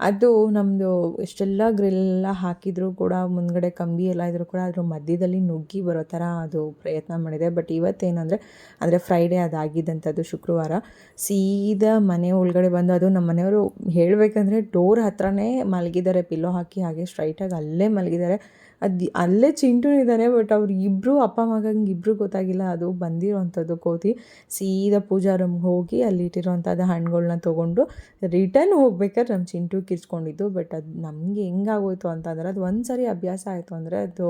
ಅದು ನಮ್ಮದು ಎಷ್ಟೆಲ್ಲ ಗ್ರಿಲ್ಲ ಹಾಕಿದರೂ ಕೂಡ, ಮುಂದ್ಗಡೆ ಕಂಬಿ ಎಲ್ಲ ಇದ್ರು ಕೂಡ ಅದ್ರ ಮಧ್ಯದಲ್ಲಿ ನುಗ್ಗಿ ಬರೋ ಥರ ಅದು ಪ್ರಯತ್ನ ಮಾಡಿದೆ. ಬಟ್ ಇವತ್ತೇನಂದರೆ, ಅಂದರೆ ಫ್ರೈಡೇ ಅದಾಗಿದ್ದಂಥದ್ದು ಶುಕ್ರವಾರ, ಸೀದಾ ಮನೆ ಒಳಗಡೆ ಬಂದು ಅದು ನಮ್ಮ ಮನೆಯವರು ಹೇಳಬೇಕಂದ್ರೆ ಡೋರ್ ಹತ್ರನೇ ಮಲಗಿದ್ದಾರೆ. ಪಿಲ್ಲೋ ಹಾಕಿ ಹಾಗೆ ಸ್ಟ್ರೈಟಾಗಿ ಅಲ್ಲೇ ಮಲಗಿದ್ದಾರೆ. ಅದು ಅಲ್ಲೇ ಚಿಂಟು ಇದ್ದಾನೆ ಬಟ್ ಅವ್ರು ಇಬ್ಬರು ಅಪ್ಪ ಮಗಂಗೆ ಇಬ್ಬರು ಗೊತ್ತಾಗಿಲ್ಲ. ಅದು ಬಂದಿರೋವಂಥದ್ದು ಕೋತಿ. ಸೀದಾ ಪೂಜಾ ಹೋಗಿ ಅಲ್ಲಿ ಇಟ್ಟಿರೋವಂಥದ್ದು ಹಣ್ಣುಗಳನ್ನ ತೊಗೊಂಡು ರಿಟರ್ನ್ ಹೋಗ್ಬೇಕಾದ್ರೆ ನಮ್ಮ ಚಿಂಟು ಕಿರ್ಚ್ಕೊಂಡಿದ್ದು. ಬಟ್ ಅದು ನಮಗೆ ಹೆಂಗಾಗೋಯ್ತು ಅಂತಂದ್ರೆ, ಅದು ಒಂದು ಸರಿ ಅಭ್ಯಾಸ ಆಯಿತು ಅಂದರೆ ಅದು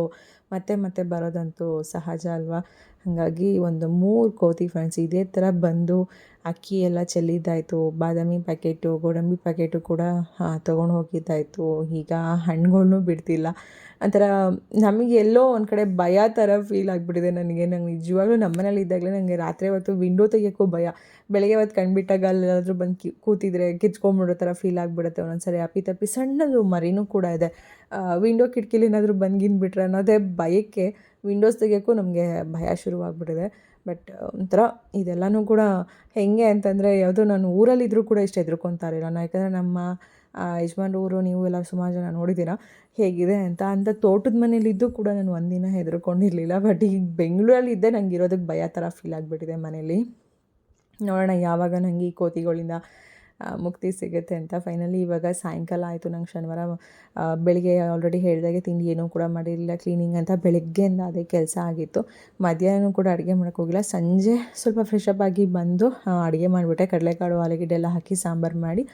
ಮತ್ತೆ ಮತ್ತೆ ಬರೋದಂತೂ ಸಹಜ ಅಲ್ವಾ? ಹಾಗಾಗಿ ಒಂದು ಮೂರು ಕೋತಿ ಫ್ರೆಂಡ್ಸ್ ಇದೇ ಥರ ಬಂದು ಅಕ್ಕಿ ಎಲ್ಲ ಚೆಲ್ಲಿದ್ದಾಯಿತು, ಬಾದಾಮಿ ಪ್ಯಾಕೆಟು ಗೋಡಂಬಿ ಪ್ಯಾಕೆಟು ಕೂಡ ತೊಗೊಂಡು ಹೋಗಿದ್ದಾಯಿತು. ಈಗ ಹಣ್ಣುಗಳ್ನೂ ಬಿಡ್ತಿಲ್ಲ. ಒಂಥರ ನಮಗೆ ಎಲ್ಲೋ ಒಂದು ಕಡೆ ಭಯ ಥರ ಫೀಲ್ ಆಗಿಬಿಟ್ಟಿದೆ ನನಗೆ. ನಂಗೆ ನಿಜವಾಗ್ಲೂ ನಮ್ಮ ಮನೇಲಿ ಇದ್ದಾಗಲೇ ನನಗೆ ರಾತ್ರಿ ಹೊತ್ತು ವಿಂಡೋ ತೆಗಿಯೋಕ್ಕೂ ಭಯ. ಬೆಳಗ್ಗೆ ಹೊತ್ತು ಕಣ್ಬಿಟ್ಟಾಗ ಅಲ್ಲಾದರೂ ಬಂದು ಕಿ, ಕೂತಿದ್ರೆ ಕಿಚ್ಕೊಂಬಿಡೋ ಥರ ಫೀಲ್ ಆಗಿಬಿಡುತ್ತೆ. ಒಂದೊಂದು ಸರಿ ಅಪ್ಪಿ ತಪ್ಪಿ ಸಣ್ಣದು ಮರಿನೂ ಕೂಡ ಇದೆ. ವಿಂಡೋ ಕಿಟಕಿಲಿ ಏನಾದರೂ ಬಂದ್ಗಿನ್ಬಿಟ್ರೆ ಅನ್ನೋದೇ ಭಯಕ್ಕೆ ವಿಂಡೋಸ್ ತೆಗಿಯೋಕ್ಕೂ ನಮಗೆ ಭಯ ಶುರುವಾಗ್ಬಿಟ್ಟಿದೆ. ಬಟ್ ಒಂಥರ ಇದೆಲ್ಲನೂ ಕೂಡ ಹೇಗೆ ಅಂತಂದರೆ ಯಾವುದೋ ನಾನು ಊರಲ್ಲಿದ್ದರೂ ಕೂಡ ಇಷ್ಟು ಹೆದರ್ಕೊತಾರೆ ನಾನು ಯಾಕಂದರೆ ನಮ್ಮ ಯಜಮಾನ್ರ ಊರು, ನೀವು ಎಲ್ಲ ಸುಮಾರು ಜನ ನೋಡಿದ್ದೀರಾ? ಹೇಗಿದೆ ಅಂತ ಅಂತ ತೋಟದ ಮನೇಲಿದ್ದು ಕೂಡ ನಾನು ಒಂದಿನ ಹೆದರ್ಕೊಂಡಿರಲಿಲ್ಲ. ಬಟ್ ಈಗ ಬೆಂಗಳೂರಲ್ಲಿ ಇದ್ದೆ ನಂಗೆ ಇರೋದಕ್ಕೆ ಭಯ ಥರ ಫೀಲ್ ಆಗಿಬಿಟ್ಟಿದೆ ಮನೇಲಿ. ನೋಡೋಣ ಯಾವಾಗ ನನಗೆ ಈ ಕೋತಿಗಳಿಂದ ಮುಕ್ತಿ ಸಿಗುತ್ತೆ ಅಂತ. ಫೈನಲಿ ಇವಾಗ ಸಾಯಂಕಾಲ ಆಯಿತು, ನಂಗೆ ಶನಿವಾರ ಬೆಳಿಗ್ಗೆ ಆಲ್ರೆಡಿ ಹೇಳಿದಾಗೆ ತಿಂಡಿ ಏನೂ ಕೂಡ ಮಾಡಿರಲಿಲ್ಲ ಕ್ಲೀನಿಂಗ್ ಅಂತ ಬೆಳಗ್ಗೆಯಿಂದ ಅದೇ ಕೆಲಸ ಆಗಿತ್ತು. ಮಧ್ಯಾಹ್ನ ಕೂಡ ಅಡುಗೆ ಮಾಡೋಕ್ಕೋಗಿಲ್ಲ ಸಂಜೆ ಸ್ವಲ್ಪ ಫ್ರೆಶ್ ಅಪ್ ಆಗಿ ಬಂದು ಅಡುಗೆ ಮಾಡಿಬಿಟ್ಟೆ. ಕಡಲೆಕಾಳು ಆಲೂಗಡ್ಡೆ ಎಲ್ಲ ಹಾಕಿ ಸಾಂಬಾರು ಮಾಡಿ,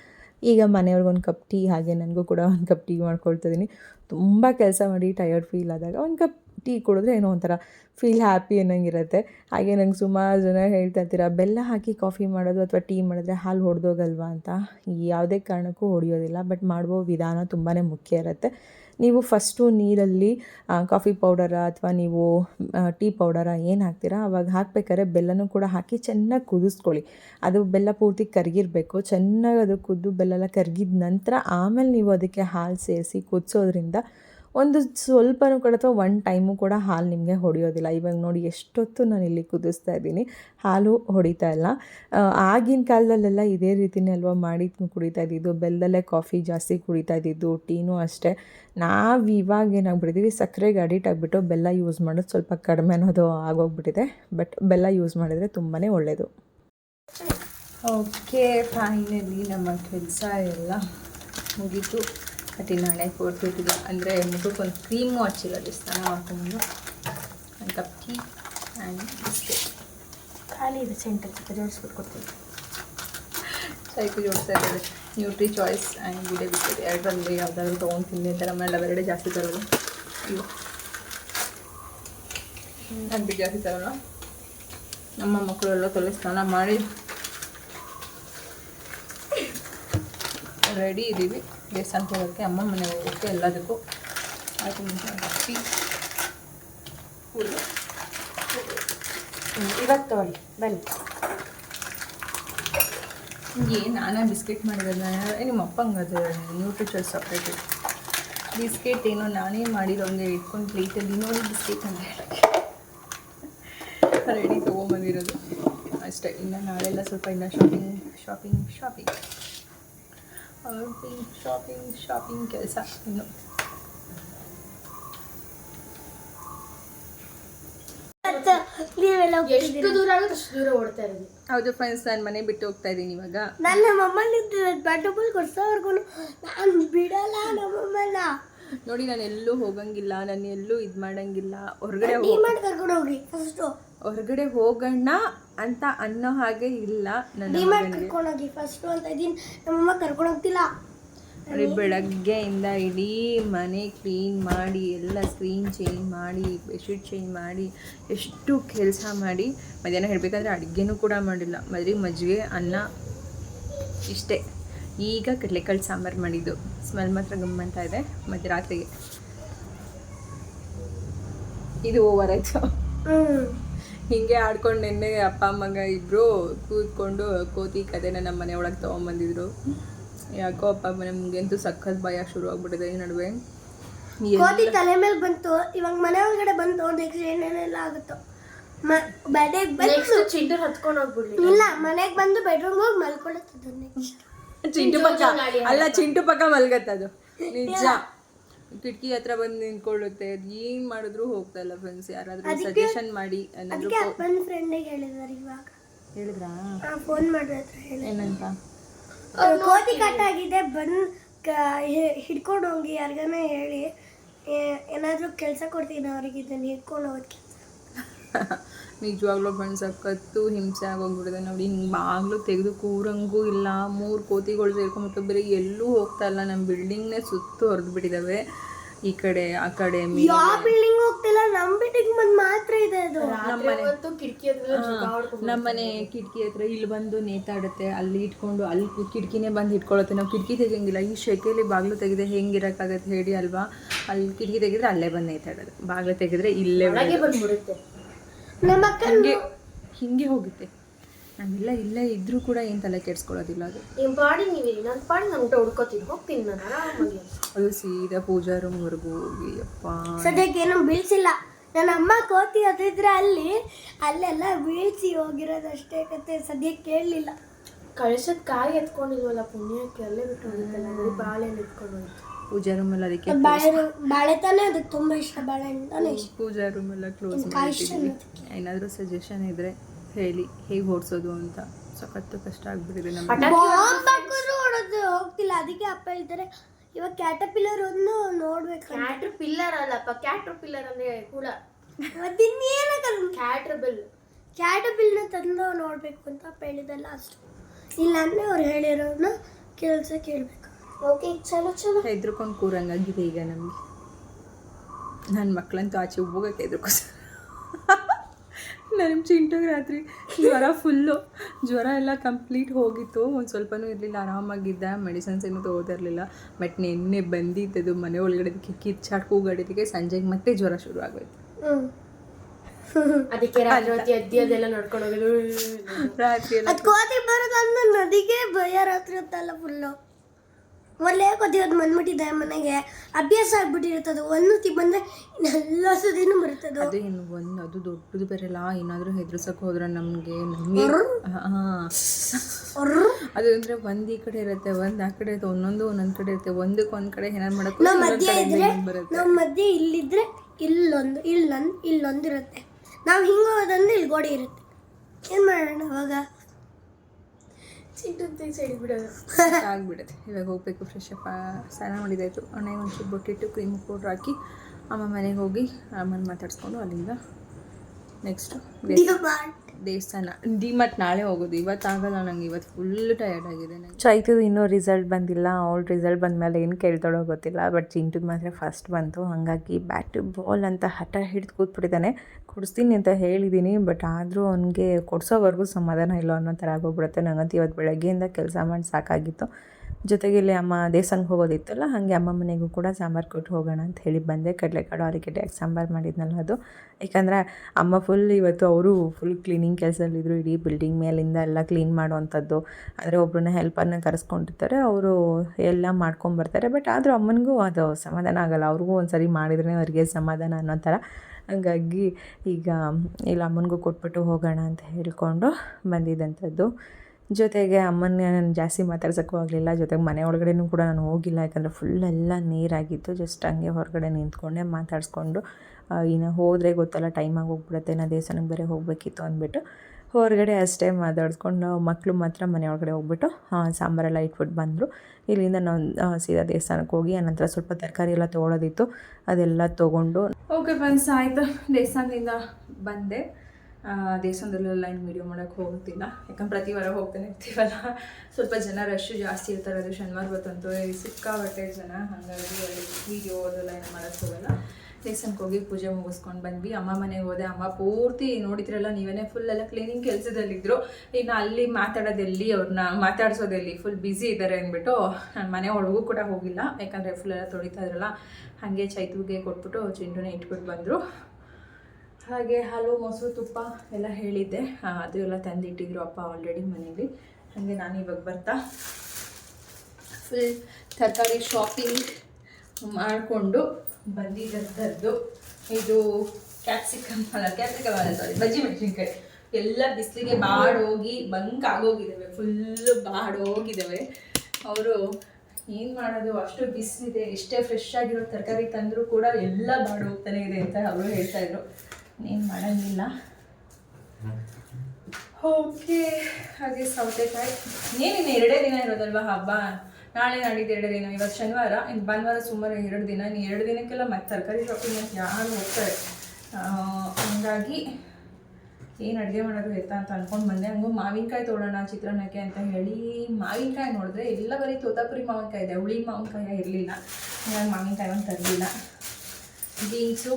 ಈಗ ಮನೆಯವ್ರಿಗೆ ಒಂದು ಕಪ್ ಟೀ ಹಾಗೆ ನನಗೂ ಕೂಡ ಒಂದು ಕಪ್ ಟೀ ಮಾಡ್ಕೊಳ್ತಿದ್ದೀನಿ ತುಂಬ ಕೆಲಸ ಮಾಡಿ ಟಯರ್ಡ್ ಫೀಲ್ ಆದಾಗ ಒಂದು ಕಪ್ ಟೀ ಕುಡಿದ್ರೆ ಏನೋ ಒಂಥರ ಫೀಲ್ ಹ್ಯಾಪಿ ಅನ್ನಂಗಿರುತ್ತೆ. ಹಾಗೆ ನಂಗೆ ಸುಮಾರು ಜನ ಹೇಳ್ತಾ ಇರ್ತೀರ, ಬೆಲ್ಲ ಹಾಕಿ ಕಾಫಿ ಮಾಡೋದು ಅಥವಾ ಟೀ ಮಾಡಿದ್ರೆ ಹಾಲು ಹೊಡೆದೋಗಲ್ವಾ? ಅಂತ. ಯಾವುದೇ ಕಾರಣಕ್ಕೂ ಹೊಡೆಯೋದಿಲ್ಲ ಬಟ್ ಮಾಡುವ ವಿಧಾನ ತುಂಬಾ ಮುಖ್ಯ ಇರುತ್ತೆ. ನೀವು ಫಸ್ಟು ನೀರಲ್ಲಿ ಕಾಫಿ ಪೌಡರ ಅಥವಾ ನೀವು ಟೀ ಪೌಡರ ಏನು ಹಾಕ್ತೀರಾ, ಅವಾಗ ಹಾಕ್ಬೇಕಾದ್ರೆ ಬೆಲ್ಲನೂ ಕೂಡ ಹಾಕಿ ಚೆನ್ನಾಗಿ ಕುದಿಸ್ಕೊಳ್ಳಿ. ಅದು ಬೆಲ್ಲ ಪೂರ್ತಿ ಕರಗಿರಬೇಕು. ಚೆನ್ನಾಗಿ ಅದು ಕುದ್ದು ಬೆಲ್ಲ ಕರಗಿದ ನಂತರ ಆಮೇಲೆ ನೀವು ಅದಕ್ಕೆ ಹಾಲು ಸೇರಿಸಿ ಕುದಿಸೋದ್ರಿಂದ ಒಂದು ಸ್ವಲ್ಪನೂ ಕೂಡ ಅಥವಾ ಒನ್ ಟೈಮು ಕೂಡ ಹಾಲು ನಿಮಗೆ ಹೊಡೆಯೋದಿಲ್ಲ. ಇವಾಗ ನೋಡಿ ಎಷ್ಟೊತ್ತು ನಾನು ಇಲ್ಲಿ ಕುದಿಸ್ತಾ ಇದ್ದೀನಿ. ಹಾಲು ಹೊಡಿತಾ ಇಲ್ಲ. ಆಗಿನ ಕಾಲದಲ್ಲೆಲ್ಲ ಇದೇ ರೀತಿನೇ ಅಲ್ವಾ ಮಾಡಿ ಕುಡಿತಾ ಇದ್ದಿದ್ದು. ಬೆಲ್ಲದಲ್ಲೇ ಕಾಫಿ ಜಾಸ್ತಿ ಕುಡಿತಾ ಇದ್ದಿದ್ದು ಟೀನೂ ಅಷ್ಟೇ. ನಾವು ಇವಾಗ ಏನಾಗ್ಬಿಟ್ಟಿದ್ದೀವಿ ಸಕ್ಕರೆಗೆ ಅಡಿಟ್ ಆಗಿಬಿಟ್ಟು ಬೆಲ್ಲ ಯೂಸ್ ಮಾಡೋದು ಸ್ವಲ್ಪ ಕಡಿಮೆ ಅನ್ನೋದು ಆಗೋಗ್ಬಿಟ್ಟಿದೆ. ಬಟ್ ಬೆಲ್ಲ ಯೂಸ್ ಮಾಡಿದರೆ ತುಂಬಾ ಒಳ್ಳೆಯದು ಓಕೆ ಫೈನಲಿ ನಮ್ಮ ಕೆಲಸ ಎಲ್ಲ ಮುಗೀತು. ಮತ್ತು ನಾಳೆ ಕೊಡ್ತಿದ್ದಿಲ್ಲ. ಅಂದರೆ ಮುಖಕ್ಕೊಂದು ಕ್ರೀಮು ಹಚ್ಚಿಲ್ಲ ಅದು ಸ್ನಾನ ಮಾಡ್ಕೊಂಡು ಒಂದು ಕಪ್ ಟೀ ಆ್ಯಂಡ್ ಬಿಸ್ಕೆಟ್ ಖಾಲಿ ಇದೆ ಸೆಂಟರ್ ಜೋಡಿಸ್ಬಿಟ್ಟು ಕೊಡ್ತೀನಿ. ಸೈಕ್ ಜೋಡಿಸ್ತಾ ಇದ್ದಾರೆ. Nutri Choice and Good Day biscuit ಎರಡರಲ್ಲಿ ಯಾವುದಾದ್ರು ತೊಗೊಂಡು ತಿಂದೆ ಅಂತ ನಮ್ಮಲ್ಲಿ ಅವೆರಡೆ ಜಾಸ್ತಿ ತರೋದು. ಇವು. ಅಂಗಡಿ ಜಾಸ್ತಿ ತರೋಲ್ಲ ನಮ್ಮ ಮಕ್ಕಳೆಲ್ಲ ತೊಲೆ ಸ್ನಾನ ಮಾಡಿ ರೆಡಿ ಇದ್ದೀವಿ. ದೇವಸ್ಥಾನಕ್ಕೆ ಹೋಗೋಕ್ಕೆ ಅಮ್ಮ ಮನೆಗೆ ಹೋಗೋಕ್ಕೆ ಎಲ್ಲದಕ್ಕೂ ಆಯಿತು. ಮುಂಚೆ ಇವಾಗ ತಗೊಳ್ಳಿ ಬನ್ನಿ. ಏನು ನಾನೇ ಬಿಸ್ಕೆಟ್ ಮಾಡಿರೋದು ನಿಮ್ಮ ಅಪ್ಪಂಗೆ ಅದು ನ್ಯೂಟ್ರಿಚರ್ ಸಪ್ರೇಟ್ ಬಿಸ್ಕೆಟ್ ಏನೋ ನಾನೇ ಮಾಡಿರೋಂಗೆ ಇಟ್ಕೊಂಡು ಪ್ಲೇಟಲ್ಲಿ ನೋಡಿ ಬಿಸ್ಕೆಟ್ ಅಂತ ರೆಡಿ ತೊಗೊಂಬಂದಿರೋದು. ಅಷ್ಟೇ, ಇನ್ನು ನಾಳೆಲ್ಲ ಸ್ವಲ್ಪ ಇನ್ನು shopping shopping shopping shopping shopping shopping ಕೆಲಸ ಇನ್ನು ನೀವೆಲ್ಲ ಎಷ್ಟು ದೂರ ಆಗುತ್ತೆ ಅಷ್ಟು ದೂರ ಓಡ್ತಾ ಹೌದು ಫ್ರೆಂಡ್ಸ್ ನಾನು ಮನೆ ಬಿಟ್ಟು ಹೋಗ್ತಾ ಇದ್ದೀನಿ ಇವಾಗ. ನನ್ನ ನಮ್ಮಮ್ಮಲ್ಲಿ ಬಟ್ಟೆಗಳು ಕೊಡ್ಸೋವರೆಗೂ ನಾನು ಬಿಡಲ್ಲ ನಮ್ಮಮ್ಮನ ನೋಡಿ ನಾನು ಎಲ್ಲೂ ಹೋಗಂಗಿಲ್ಲ ನಾನು ಎಲ್ಲೂ ಇದು ಮಾಡಂಗಿಲ್ಲ. ಹೊರಗಡೆ ಹೋಗಿ ಕರ್ಕೊಂಡು ಹೋಗಿ ಫಸ್ಟು ಹೊರಗಡೆ ಹೋಗೋಣ ಅಂತ ಅನ್ನೋ ಹಾಗೆ ಇಲ್ಲ ನನ್ನ ಕರ್ಕೊಂಡು ಹೋಗಿ ಫಸ್ಟು ಅಂತ ಇದ್ದೀನಿ. ನಮ್ಮಮ್ಮ ಕರ್ಕೊಂಡು ಹೋಗ್ತಿಲ್ಲ ನೋಡಿ ಬೆಳಗ್ಗೆಯಿಂದ ಇಡೀ ಮನೆ ಕ್ಲೀನ್ ಮಾಡಿ ಎಲ್ಲ ಸ್ಕ್ರೀನ್ ಚೇಂಜ್ ಮಾಡಿ ಬೆಡ್ಶೀಟ್ ಚೇಂಜ್ ಮಾಡಿ ಎಷ್ಟು ಕೆಲಸ ಮಾಡಿ. ಮಧ್ಯಾಹ್ನ ಹೇಳಬೇಕಂದ್ರೆ ಅಡುಗೆನೂ ಕೂಡ ಮಾಡಿಲ್ಲ. ಮದ್ರಿ ಮಜ್ಜಿಗೆ ಅನ್ನ ಇಷ್ಟೇ. ಈಗ ಕಡಲೆಕಾಳು ಸಾಂಬಾರು ಮಾಡಿದ್ದು. ಸ್ಮೆಲ್ ಮಾತ್ರ ಗಮ್ಮಂತ ಇದೆ ಮಧ್ಯರಾತ್ರಿಗೆ. ಇದು ಓವರ್ ಆಯಿತು. ಹಿಂಗೆ ಆಡ್ಕೊಂಡು ನಿನ್ನೆ ಅಪ್ಪ ಅಮ್ಮಗ ಇಬ್ರು ಕೂತ್ಕೊಂಡು ಕೋತಿ ಕಥೆನ ನಮ್ಮ ಮನೆ ಒಳಗೆ ತೊಗೊಂಬಂದಿದ್ರು. ಯಾಕೋ ಅಪ್ಪ ಅಮ್ಮ ನಮಗಂತೂ ಸಖತ್ ಭಯ ಶುರು ಆಗ್ಬಿಟ್ಟಿದೆ ಈ ನಡುವೆ. ಕೋತಿ ತಲೆ ಮೇಲೆ ಬಂತು ಇವಾಗ ಮನೆ ಒಳಗಡೆ ಬಂತು ನೆಕ್ಸ್ಟ್ ಏನೇನೆಲ್ಲ ಆಗುತ್ತೋ. ಮನೆಗೆ ಬಂದು ನೆಕ್ಸ್ಟ್ ಚಿಂಟರ್ ಹತ್ಕೊಂಡು ಹೋಗ್ಬಿಡ್ಲಿ. ಇಲ್ಲ ಮನೆಗೆ ಬಂದು ಬೆಡ್ರೂಮ್ ಹೋಗಿ ನೆಕ್ಸ್ಟ್ ಚಿಂಟು ಪಕ್ಕ. ಅಲ್ಲ ಚಿಂಟು ಪಕ್ಕ ಮಲ್ಗತ್ತದು. ನಿಜ. ಕಿಟಕಿ ಹತ್ರ ಬಂದು ನಿಂತ್ಕೊಳ್ಳುತ್ತೆ ಅದು ಏನ್ ಮಾಡಿದ್ರು ಹೋಗ್ತಾ ಇಲ್ಲ ಫ್ರೆಂಡ್ಸ್ ಯಾರಾದ್ರೂ ಸಜೆಷನ್ ಮಾಡಿ ಏನಾದ್ರು ಅದಕ್ಕೆ ಅಪ್ಪನ ಫ್ರೆಂಡಿಗೆ ಹೇಳಿದಾರೆ ಇವಾಗ. ಹೇಳಿದ್ರಾ? ಫೋನ್ ಮಾಡಿದ್ರೆ ಹೇಳಿ. ಏನಂತ? ಕೋತಿ ಕಟ್ಟಾಗಿದೆ ಬಂದು ಹಿಡ್ಕೊಂಡು ಹೋಗಿ ಯಾರಿಗಾನ ಹೇಳಿ. ಏನಾದ್ರೂ ಕೆಲಸ ಕೊಡ್ತೀನಿ ಅವ್ರಿಗೆ ಇದನ್ನ ಹಿಡ್ಕೊಂಡು ಹೋಗೋದ್ ಕೆಲಸ ನಿಜವಾಗ್ಲೂ ಫ್ರೆಂಡ್ಸ್ ಸಖತ್ತು ಹಿಂಸೆ ಆಗೋಗ್ಬಿಡುತ್ತೆ ನೋಡಿ ಹಿಂಗೆ ಬಾಗ್ಲು ತೆಗೆದು ಕೂರಂಗೂ ಇಲ್ಲ ಮೂರು ಕೋತಿಗಳು ಸೇರ್ಕೊಂಡ್ಬಿಟ್ಟು ಬೇರೆ ಎಲ್ಲೂ ಹೋಗ್ತಾ ಇಲ್ಲ. ನಮ್ಮ ಬಿಲ್ಡಿಂಗ್ನೇ ಸುತ್ತು ಹೊರದು ಬಿಟ್ಟಿದ್ದಾವೆ ಈ ಕಡೆ ಆ ಕಡೆ ಯಾವ ಬಿಲ್ಡಿಂಗ್ ಹೋಗ್ತಿಲ್ಲ ನಮ್ಮ ಬಿಲ್ಡಿಂಗ್ ಬಂದ್ ಮಾತ್ರ ಇದೆ ಅದು. ನಮ್ಮನೆ. ಕಿಟಕಿ ಹತ್ರ ನಮ್ಮನೆ ಕಿಟಕಿ ಹತ್ರ ಇಲ್ಲಿ ಬಂದು ನೇತಾಡುತ್ತೆ. ಅಲ್ಲಿ ಇಟ್ಕೊಂಡು ಅಲ್ಲಿ ಕಿಟಕಿನೇ ಬಂದು ಇಟ್ಕೊಳತ್ತೆ ನಾವು ಕಿಟಕಿ ತೆಗಿಯಂಗಿಲ್ಲ. ಈ ಶೆಕೆಯಲ್ಲಿ ಬಾಗಿಲು ತೆಗೆದ್ರೆ ಹೆಂಗಿರಕ್ಕಾಗತ್ತೆ ಹೇಳಿ ಅಲ್ವಾ? ಅಲ್ಲಿ ಕಿಟಕಿ ತೆಗೆದ್ರೆ ಅಲ್ಲೇ ಬಂದು ನೇತಾಡೋದು. ಬಾಗ್ಲು ತೆಗೆದ್ರೆ ಇಲ್ಲೇ ಒಳಗೆ ಬಂದ್ಬಿಡುತ್ತೆ. ಹಿಂಗೆ ಹಿಂಗೆ ಹೋಗುತ್ತೆ. ನಾವೆಲ್ಲ ಇಲ್ಲೇ ಇದ್ರೂ ಕೂಡ ಏನು ತಲೆ ಕೆಡ್ಸ್ಕೊಳ್ಳೋದಿಲ್ಲ ಅದು. ನಿಮ್ಮ ಪಾಡಿ ಇಲ್ಲಿ ನನ್ನ ಪಾಡಿ ಊಟ ಹುಡ್ಕೋತೀನಿ ಹೋಗ್ತೀನಿ ನಾನು ಆರಾಮಾಗಿ. ಅದು ಸೀದಾ ಪೂಜಾ ರೂಮ್ವರೆಗೂ ಹೋಗಿ ಅಪ್ಪ ಸದ್ಯಕ್ಕೆ ಏನೂ ಬೀಳ್ಸಿಲ್ಲ. ನನ್ನ ಅಮ್ಮ ಕೋತಿ ಅದಿದ್ರೆ ಅಲ್ಲಿ ಅಲ್ಲೆಲ್ಲ ಬೀಳ್ಸಿ ಹೋಗಿರೋದಷ್ಟೇ ಕತೆ ಸದ್ಯಕ್ಕೆ ಕೇಳಲಿಲ್ಲ. ಕಳಿಸೋದು ಕಾಯಿ ಎತ್ಕೊಂಡಿಲ್ವಲ್ಲ ಪುಣ್ಯಕ್ಕೆ ಅಲ್ಲೇ ಬಿಟ್ಟು ಹೋಗಿದ್ದಲ್ಲ ಬರೀ ಬಾಳೆಹಣ್ಣು ಎತ್ಕೊಂಡು ಹೋಯ್ತು. ಪೂಜಾ ರೂಮ್ ಅದಕ್ಕೆ ಬಾಳೆ ಬಾಳೆ ತಾನೇ ಅದಕ್ಕೆ ತುಂಬಾ ಇಷ್ಟ ಬಾಳೆಹಣ್ಣು ಪೂಜಾ ರೂಮೆಲ್ಲ ಕ್ಲೋಸ್ ಏನಾದ್ರೂ ಇಷ್ಟ ಏನಾದರೂ ಸಜೆಷನ್ ಇದ್ರೆ ಹೇಳಿ ಹೇಗೆ ಓಡಿಸೋದು ಅಂತ. ಸಖತ್ತು ಕಷ್ಟ ಆಗ್ಬಿಟ್ಟಿದೆ ಹೊಡೋದು ಹೋಗ್ತಿಲ್ಲ. ಅದಕ್ಕೆ ಅಪ್ಪ ಹೇಳ್ತಾರೆ ಇವಾಗ ಕ್ಯಾಟಪಿಲ್ಲರ್ ಒಂದು ನೋಡ್ಬೇಕು ಕ್ಯಾಟ್ರ್ ಪಿಲ್ಲರ್ ಅಲ್ಲಪ್ಪ ಕ್ಯಾಟ್ರ್ ಪಿಲ್ಲರ್ ಅಂದ್ರೆ ಕೂಡ ಮತ್ತಿನ್ನೇನಕ್ಕಲ್ಲ ಕ್ಯಾಟ್ರ್ ಬಿಲ್ ಕ್ಯಾಟಪಿಲ್ನ ತಂದು ನೋಡ್ಬೇಕು ಅಂತ ಅಪ್ಪ ಹೇಳಿದಲ್ಲ ಅಷ್ಟು. ಇಲ್ಲ ಅಂದ್ರೆ ಅವ್ರು ಹೇಳಿರೋದನ್ನ ಕೆಲಸ ಕೇಳ್ಬೇಕು. ಓಕೆ ಚಲೋ ಚಲೋ. ಹೆದ್ರುಕೊಂಡು ಕೂರಂಗಾಗಿದೆ ಈಗ ನಮಗೆ. ನನ್ನ ಮಕ್ಕಳಂತೂ ಆಚೆ ಹೋಗಕ್ಕೆ ಹೆದ್ರುಕೋ ನನ್ನ ಚಿಂಟುಗೆ ರಾತ್ರಿ ಜ್ವರ ಫುಲ್ಲು ಜ್ವರ ಎಲ್ಲ ಕಂಪ್ಲೀಟ್ ಹೋಗಿತ್ತು. ಒಂದು ಸ್ವಲ್ಪನೂ ಇರಲಿಲ್ಲ ಆರಾಮಾಗಿದ್ದ. ಮೆಡಿಸಿನ್ಸ್ ಏನೂ ತೊಗೋತಿರ್ಲಿಲ್ಲ. ಬಟ್ ನಿನ್ನೆ ಬಂದಿದ್ದದು ಮನೆ ಒಳಗಡೆ ಕಿಚ್ಚಾಡ್ ಕೂಗಾಡಿದಕ್ಕೆ ಸಂಜೆಗೆ ಮತ್ತೆ ಜ್ವರ ಶುರು ಆಗೋಯ್ತು. ಅದಕ್ಕೆ ರಾತ್ರಿ ಅದ್ದಿ ಅದೆಲ್ಲ ನೋಡ್ಕೊಂಡು ಹೋಗೋದು ರಾತ್ರಿ ಎಲ್ಲ ಅದ್ ಕೋತಿ ಬರೋದಂದ್ರೆ ನದಿಗೆ ಭಯ ರಾತ್ರಿ ಹೊತ್ತಲ್ಲ ಫುಲ್ಲು ಕೋತಿ ಹೊತ್ತು ಬಂದ್ಬಿಟ್ಟಿದೆ ಮನೆಗೆ? ಅಭ್ಯಾಸ ಆಗ್ಬಿಟ್ಟಿರ್ತದೆ ಒಂದು ತಿ ಬಂದರೆ ಎಲ್ಲ ಸದಿನೂ ಬರ್ತದೆ ಅದು ಇನ್ನು ಒಂದು ಅದು ದೊಡ್ಡದು ಬರಲ್ಲ. ಏನಾದರೂ ಹೆದರ್ಸಕ್ಕೆ ಹೋದ್ರೆ ನಮಗೆ ನಮಗೆ ಹಾಂ ಅದು ಅಂದರೆ ಒಂದು ಈ ಕಡೆ ಇರುತ್ತೆ ಒಂದು ಆ ಕಡೆ ಇರುತ್ತೆ ಒಂದೊಂದು ಒಂದೊಂದು ಕಡೆ ಇರುತ್ತೆ ಒಂದಕ್ಕೆ ಒಂದು ಕಡೆ ಏನಾರು ಮಾಡಕ್ಕೆ ನಮ್ಮ ಮಧ್ಯೆ ಇದ್ರೆ ನಮ್ಮ ಮಧ್ಯೆ ಇಲ್ಲಿದ್ರೆ ಇಲ್ಲೊಂದು ಇಲ್ಲೊಂದು ಇಲ್ಲೊಂದು ಇರುತ್ತೆ. ನಾವು ಹಿಂಗೆ ಹೋದಂದ್ರೆ ಇಲ್ಲಿ ಗೋಡೆ ಇರುತ್ತೆ. ಏನು ಮಾಡೋಣ ಅವಾಗ? ಚಿಂಟು ಸೈಡ್ ಬಿಡೋದು. ಆಗ್ಬಿಡುತ್ತೆ. ಇವಾಗ ಹೋಗಬೇಕು ಫ್ರೆಶ್ ಅಪ್ ಸ್ನಾನ ಮಾಡಿದಾಯ್ತು ಒಂದು ಒಂಚೂರು ಬೊಟ್ಟಿಟ್ಟು ಕ್ರೀಮ್ ಪೌಡ್ರ್ ಹಾಕಿ ಅಮ್ಮ ಮನೆಗೆ ಹೋಗಿ ಅಮ್ಮನ ಮಾತಾಡಿಸ್ಕೊಂಡು ಅಲ್ಲಿಂದ ನೆಕ್ಸ್ಟು ದೇವಸ್ಥಾನ. ಡಿಮಟ್ ನಾಳೆ ಹೋಗೋದು. ಇವತ್ತಾಗಲ್ಲ ನಂಗೆ. ಇವತ್ತು ಫುಲ್ ಟಯರ್ಡ್ ಆಗಿದೆ ನಂಗೆ ಇನ್ನು ಇನ್ನೂ ರಿಸಲ್ಟ್ ಬಂದಿಲ್ಲ. ಅವಳು ರಿಸಲ್ಟ್ ಬಂದಮೇಲೆ ಏನು ಕೇಳ್ತಾಳೋ ಗೊತ್ತಿಲ್ಲ. ಬಟ್ ಚಿಂಟುಗೆ ಮಾತ್ರ ಫಸ್ಟ್ ಬಂತು. ಹಾಗಾಗಿ ಬ್ಯಾಟ್ ಬಾಲ್ ಅಂತ ಹಠ ಹಿಡಿದು ಕೂತ್ಬಿಟ್ಟಿದ್ದಾನೆ ಕೊಡಿಸ್ತೀನಿ ಅಂತ ಹೇಳಿದ್ದೀನಿ ಬಟ್ ಆದರೂ ಅವನಿಗೆ ಕೊಡ್ಸೋವರೆಗೂ ಸಮಾಧಾನ ಇಲ್ಲ ಅನ್ನೋ ಥರ ಆಗೋಗ್ಬಿಡುತ್ತೆ. ನಂಗಂತೂ ಇವತ್ತು ಬೆಳಗ್ಗೆಯಿಂದ ಕೆಲಸ ಮಾಡಿ ಸಾಕಾಗಿತ್ತು. ಜೊತೆಗೆ ಇಲ್ಲಿ ಅಮ್ಮ ದೇವಸ್ಥಾನಕ್ಕೆ ಹೋಗೋದಿತ್ತಲ್ಲ, ಹಾಗೆ ಅಮ್ಮ ಮನೆಗೂ ಕೂಡ ಸಾಂಬಾರು ಕೊಟ್ಟು ಹೋಗೋಣ ಅಂತ ಹೇಳಿ ಬಂದೆ. ಕಡಲೆಕಾಳು, ಆಲೂಗೆಡ್ಡೆ ಹಾಕಿ ಸಾಂಬಾರು ಮಾಡಿದ್ನಲ್ಲ ಅದು. ಯಾಕಂದರೆ ಅಮ್ಮ ಫುಲ್ ಇವತ್ತು ಅವರು ಫುಲ್ ಕ್ಲೀನಿಂಗ್ ಕೆಲಸದಲ್ಲಿದ್ದರು ಇಡೀ ಬಿಲ್ಡಿಂಗ್ ಮೇಲಿಂದ ಎಲ್ಲ ಕ್ಲೀನ್ ಮಾಡುವಂಥದ್ದು. ಅಂದರೆ ಒಬ್ಬರನ್ನ ಹೆಲ್ಪರ್ನ ಕರೆಸ್ಕೊಂಡಿರ್ತಾರೆ, ಅವರು ಎಲ್ಲ ಮಾಡ್ಕೊಂಬರ್ತಾರೆ ಬಟ್ ಆದರೂ ಅಮ್ಮನಿಗೂ ಅದು ಸಮಾಧಾನ ಆಗಲ್ಲ. ಅವ್ರಿಗೂ ಒಂದು ಸರಿ ಮಾಡಿದ್ರೆ ಅವ್ರಿಗೆ ಸಮಾಧಾನ ಅನ್ನೋ ಥರ. ಹಂಗಾಗಿ ಈಗ, ಇಲ್ಲ ಅಮ್ಮನಿಗೂ ಕೊಟ್ಬಿಟ್ಟು ಹೋಗೋಣ ಅಂತ ಹೇಳಿಕೊಂಡು ಬಂದಿದ್ದಂಥದ್ದು. ಜೊತೆಗೆ ಅಮ್ಮನ ನಾನು ಜಾಸ್ತಿ ಮಾತಾಡ್ಸೋಕ್ಕೂ ಆಗಲಿಲ್ಲ. ಜೊತೆಗೆ ಮನೆ ಒಳಗಡೆನೂ ಕೂಡ ನಾನು ಹೋಗಿಲ್ಲ. ಯಾಕಂದರೆ ಫುಲ್ ಎಲ್ಲ ನೀರಾಗಿತ್ತು. ಜಸ್ಟ್ ಹಂಗೆ ಹೊರಗಡೆ ನಿಂತ್ಕೊಂಡೆ, ಮಾತಾಡಿಸ್ಕೊಂಡು. ಇನ್ನು ಹೋದರೆ ಗೊತ್ತಲ್ಲ ಟೈಮ್ ಹೋಗ್ಬಿಡುತ್ತೆ. ನಾ ದೇವಸ್ಥಾನಕ್ಕೆ ಬೇರೆ ಹೋಗಬೇಕಿತ್ತು ಅಂದ್ಬಿಟ್ಟು ಹೊರಗಡೆ ಅಷ್ಟೇ ಮಾತಾಡಿಸ್ಕೊಂಡು ಮಕ್ಕಳು ಮಾತ್ರ ಮನೆ ಒಳಗಡೆ ಹೋಗ್ಬಿಟ್ಟು ಸಾಂಬಾರೆಲ್ಲ ಇಟ್ಬಿಟ್ಟು ಬಂದರು. ಇಲ್ಲಿಂದ ನಾವು ಸೀದಾ ದೇವಸ್ಥಾನಕ್ಕೆ ಹೋಗಿ ಆನಂತರ ಸ್ವಲ್ಪ ತರಕಾರಿ ಎಲ್ಲ ತೊಗೊಳೋದಿತ್ತು. ಅದೆಲ್ಲ ತೊಗೊಂಡು ಓಕೆ ಫ್ರೆಂಡ್ಸ್ ಆಯಿತು. ದೇವಸ್ಥಾನದಿಂದ ಬಂದೆ. ದೇವಸ್ಥಾನದಲ್ಲೆಲ್ಲ ಇನ್ನು ವೀಡಿಯೋ ಮಾಡೋಕ್ಕೆ ಹೋಗ್ತಿಲ್ಲ. ಯಾಕಂದ್ರೆ ಪ್ರತಿ ವಾರ ಹೋಗ್ತಾನೆ ಇರ್ತೀವಲ್ಲ. ಸ್ವಲ್ಪ ಜನ ರಶ್ ಜಾಸ್ತಿ ಇರ್ತಾರೆ. ಅದು ಶನಿವಾರ ಗೊತ್ತಂತೂ ಸಿಕ್ಕಾಬಟ್ಟೆ ಜನ. ಹಾಗಾಗಿ ವೀಡಿಯೋ ಅದೆಲ್ಲ ಏನು ಮಾಡೋಕ್ಕೆ ಹೋಗಲ್ಲ. ದೇವಸ್ಥಾನಕ್ಕೆ ಹೋಗಿ ಪೂಜೆ ಮುಗಿಸ್ಕೊಂಡು ಬಂದ್ವಿ. ಅಮ್ಮ ಮನೆಗೆ ಹೋದೆ. ಅಮ್ಮ ಪೂರ್ತಿ ನೋಡಿದ್ರಲ್ಲ, ನೀವೇನೇ ಫುಲ್ ಎಲ್ಲ ಕ್ಲೀನಿಂಗ್ ಕೆಲಸದಲ್ಲಿದ್ದರು ಇನ್ನು ಅಲ್ಲಿ ಮಾತಾಡೋದೆಲ್ಲಿ ಅವ್ರನ್ನ ಮಾತಾಡಿಸೋದೆಲ್ಲಿ ಫುಲ್ ಬ್ಯುಸಿ ಇದ್ದಾರೆ ಅಂದ್ಬಿಟ್ಟು ನಾನು ಮನೆ ಒಳಗೂ ಕೂಡ ಹೋಗಿಲ್ಲ. ಯಾಕಂದರೆ ಫುಲ್ ಎಲ್ಲ ತೊಳಿತಾ ಇದ್ರಲ್ಲ. ಹಾಗೆ ಚೈತುಗೆ ಕೊಟ್ಬಿಟ್ಟು ಚೆಂಡುನೇ ಇಟ್ಬಿಟ್ಟು ಬಂದರು. ಹಾಗೆ ಹಾಲು ಮೊಸರು ತುಪ್ಪ ಎಲ್ಲ ಹೇಳಿದ್ದೆ. ಅದು ಎಲ್ಲ ತಂದಿಟ್ಟಿದ್ರು ಅಪ್ಪ ಆಲ್ರೆಡಿ ಮನೇಲಿ. ಹಾಗೆ ನಾನು ಇವಾಗ ಬರ್ತಾ. ಫುಲ್ ತರಕಾರಿ ಶಾಪಿಂಗ್ ಮಾಡಿಕೊಂಡು ಬಂದಿದ್ದಂಥದ್ದು ಇದು ಕ್ಯಾಪ್ಸಿಕಮ್ ಅಲ್ಲ ಕ್ಯಾಪ್ಸಿಕಮ್ ಅಲ್ಲ ಸಾರಿ ಬಜ್ಜಿ ಮೆಣಸಿನ್ಕಾಯಿ. ಎಲ್ಲ ಬಿಸಿಲಿಗೆ ಬಾಡೋಗಿ ಬಂಕ್ ಆಗೋಗಿದ್ದಾವೆ ಫುಲ್ಲು ಬಾಡೋಗಿದ್ದಾವೆ ಅವರು ಏನು ಮಾಡೋದು, ಅಷ್ಟು ಬಿಸಿಲಿದೆ, ಎಷ್ಟೇ ಫ್ರೆಶ್ ಆಗಿರೋ ತರಕಾರಿ ತಂದರೂ ಕೂಡ ಎಲ್ಲ ಬಾಡೋಗ್ತಾನೆ ಇದೆ ಅಂತ ಅವರು ಹೇಳ್ತಾ ಇದ್ರು. ಏನು ಮಾಡೋಂಗಿಲ್ಲ. ಓಕೆ ಹಾಗೆ ಸೌತೆಕಾಯಿ. ಏನಿನ್ನು ಎರಡೇ ದಿನ ಇರೋದಲ್ವಾ ಹಬ್ಬ? ನಾಳೆ ನಾಡಿದ್ದು ಎರಡು ದಿನ. ಇವತ್ತು ಶನಿವಾರ ಇನ್ನು ಭಾನುವಾರ ಸುಮಾರು ಎರಡು ದಿನ. ನೀನು ಎರಡು ದಿನಕ್ಕೆಲ್ಲ ಮತ್ತೆ ತರಕಾರಿ ಶಾಪಿಂಗ್ ಅಂತ ಯಾರು ಹೋಗ್ತಾರೆ. ಹಂಗಾಗಿ ಏನು ಅಡುಗೆ ಮಾಡೋದು ಎತ್ತ ಅಂತ ಅಂದ್ಕೊಂಡು ಬಂದೆ. ಹಂಗೂ ಮಾವಿನಕಾಯಿ ತೊಡೋಣ ಚಿತ್ರಾನ್ನಕ್ಕೆ ಅಂತ ಹೇಳಿ ಮಾವಿನಕಾಯಿ ನೋಡಿದ್ರೆ ಎಲ್ಲ ಬರೀ ತೋತಾಪುರಿ ಮಾವಿನಕಾಯಿ ಇದೆ. ಹುಳಿ ಮಾವಿನಕಾಯಿ ಇರಲಿಲ್ಲ. ನಾನು ಮಾವಿನಕಾಯಿ ಒಂದು ತರಲಿಲ್ಲ. ಬೀನ್ಸು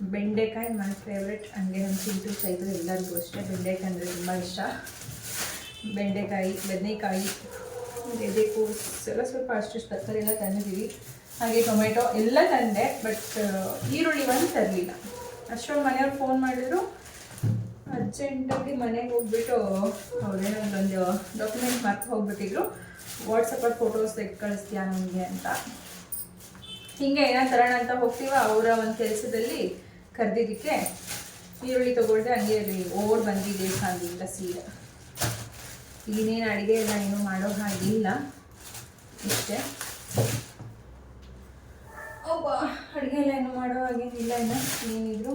ಬೆಂಡೆಕಾಯಿ ನನ್ನ ಫೇವ್ರೆಟ್ ಹಂಗೆ ನಮ್ಮ ಸಿಂಟು ಸೈದು ಎಲ್ಲರಿಗೂ ಅಷ್ಟೇ. ಬೆಂಡೆಕಾಯಿ ಅಂದರೆ ತುಂಬ ಇಷ್ಟ. ಬೆಂಡೆಕಾಯಿ, ಬದನೆಕಾಯಿ ಎದೆಕೋಸ್ ಎಲ್ಲ ಸ್ವಲ್ಪ ಅಷ್ಟಿಷ್ಟು ತರಕಾರಿ ಎಲ್ಲ ತಂದಿದ್ದೀವಿ. ಹಾಗೆ ಟೊಮೆಟೊ ಎಲ್ಲ ತಂದೆ ಬಟ್ ಈರುಳ್ಳಿ ಒಂದು ತರಲಿಲ್ಲ. ಅಷ್ಟೊಂದು ಮನೆಯವ್ರು ಫೋನ್ ಮಾಡಿದ್ರು. ಅರ್ಜೆಂಟಾಗಿ ಮನೆಗೆ ಹೋಗ್ಬಿಟ್ಟು ಅವ್ರೇನೋ ಒಂದು ಡಾಕ್ಯುಮೆಂಟ್ ಮರ್ತು ಹೋಗ್ಬಿಟ್ಟಿದ್ರು. ವಾಟ್ಸಪ್ಪಲ್ಲಿ ಫೋಟೋಸ್ ತೆಗೆದು ಕಳಿಸ್ತೀಯಾ ನನಗೆ ಅಂತ. ಹಿಂಗೆ ಏನೋ ತರೋಣ ಅಂತ ಹೋಗ್ತೀವ. ಅವರ ಒಂದು ಕೆಲಸದಲ್ಲಿ ಕರೆದಿದ್ದಕ್ಕೆ ಈರುಳ್ಳಿ ತೊಗೊಳ್ದೆ ಹಂಗೆ ಅಲ್ಲಿ ಓಡ್ ಬಂದಿದೆ ಹಾಗಿಲ್ಲ ಸೀರೆ ಇನ್ನೇನು ಅಡುಗೆ ಎಲ್ಲ ಏನು ಮಾಡೋ ಹಾಗಿಲ್ಲ ಇಷ್ಟೇ. ಒಬ್ಬ ಅಡುಗೆ ಎಲ್ಲ ಏನು ಮಾಡೋ ಹಾಗೇನಿಲ್ಲ ಇನ್ನು. ಏನಿದ್ರು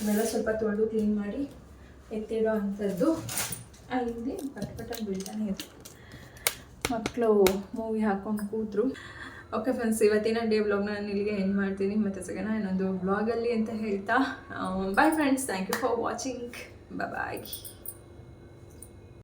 ಇವೆಲ್ಲ ಸ್ವಲ್ಪ ತೊಳೆದು ಕ್ಲೀನ್ ಮಾಡಿ ಎತ್ತಿಡೋ ಅಂಥದ್ದು. ಅಲ್ಲಿ ಪಟ್ ಪಟ್ಟಾಗಿ ಬೀಳ್ತಾನೆ ಇದೆ ಮಕ್ಕಳು ಮೂವಿ ಹಾಕೊಂಡು ಕೂತ್ರು. ಓಕೆ ಫ್ರೆಂಡ್ಸ್ ಇವತ್ತಿನ ಡೇ ಬ್ಲಾಗ್ ನಾನು ಇಲ್ಲಿಗೆ ಎಂಡ್ ಮಾಡ್ತೀನಿ. ಮತ್ತು ಸಿಗೋಣ ಇನ್ನೊಂದು ಬ್ಲಾಗಲ್ಲಿ ಅಂತ ಹೇಳ್ತಾ bye friends thank you for watching bye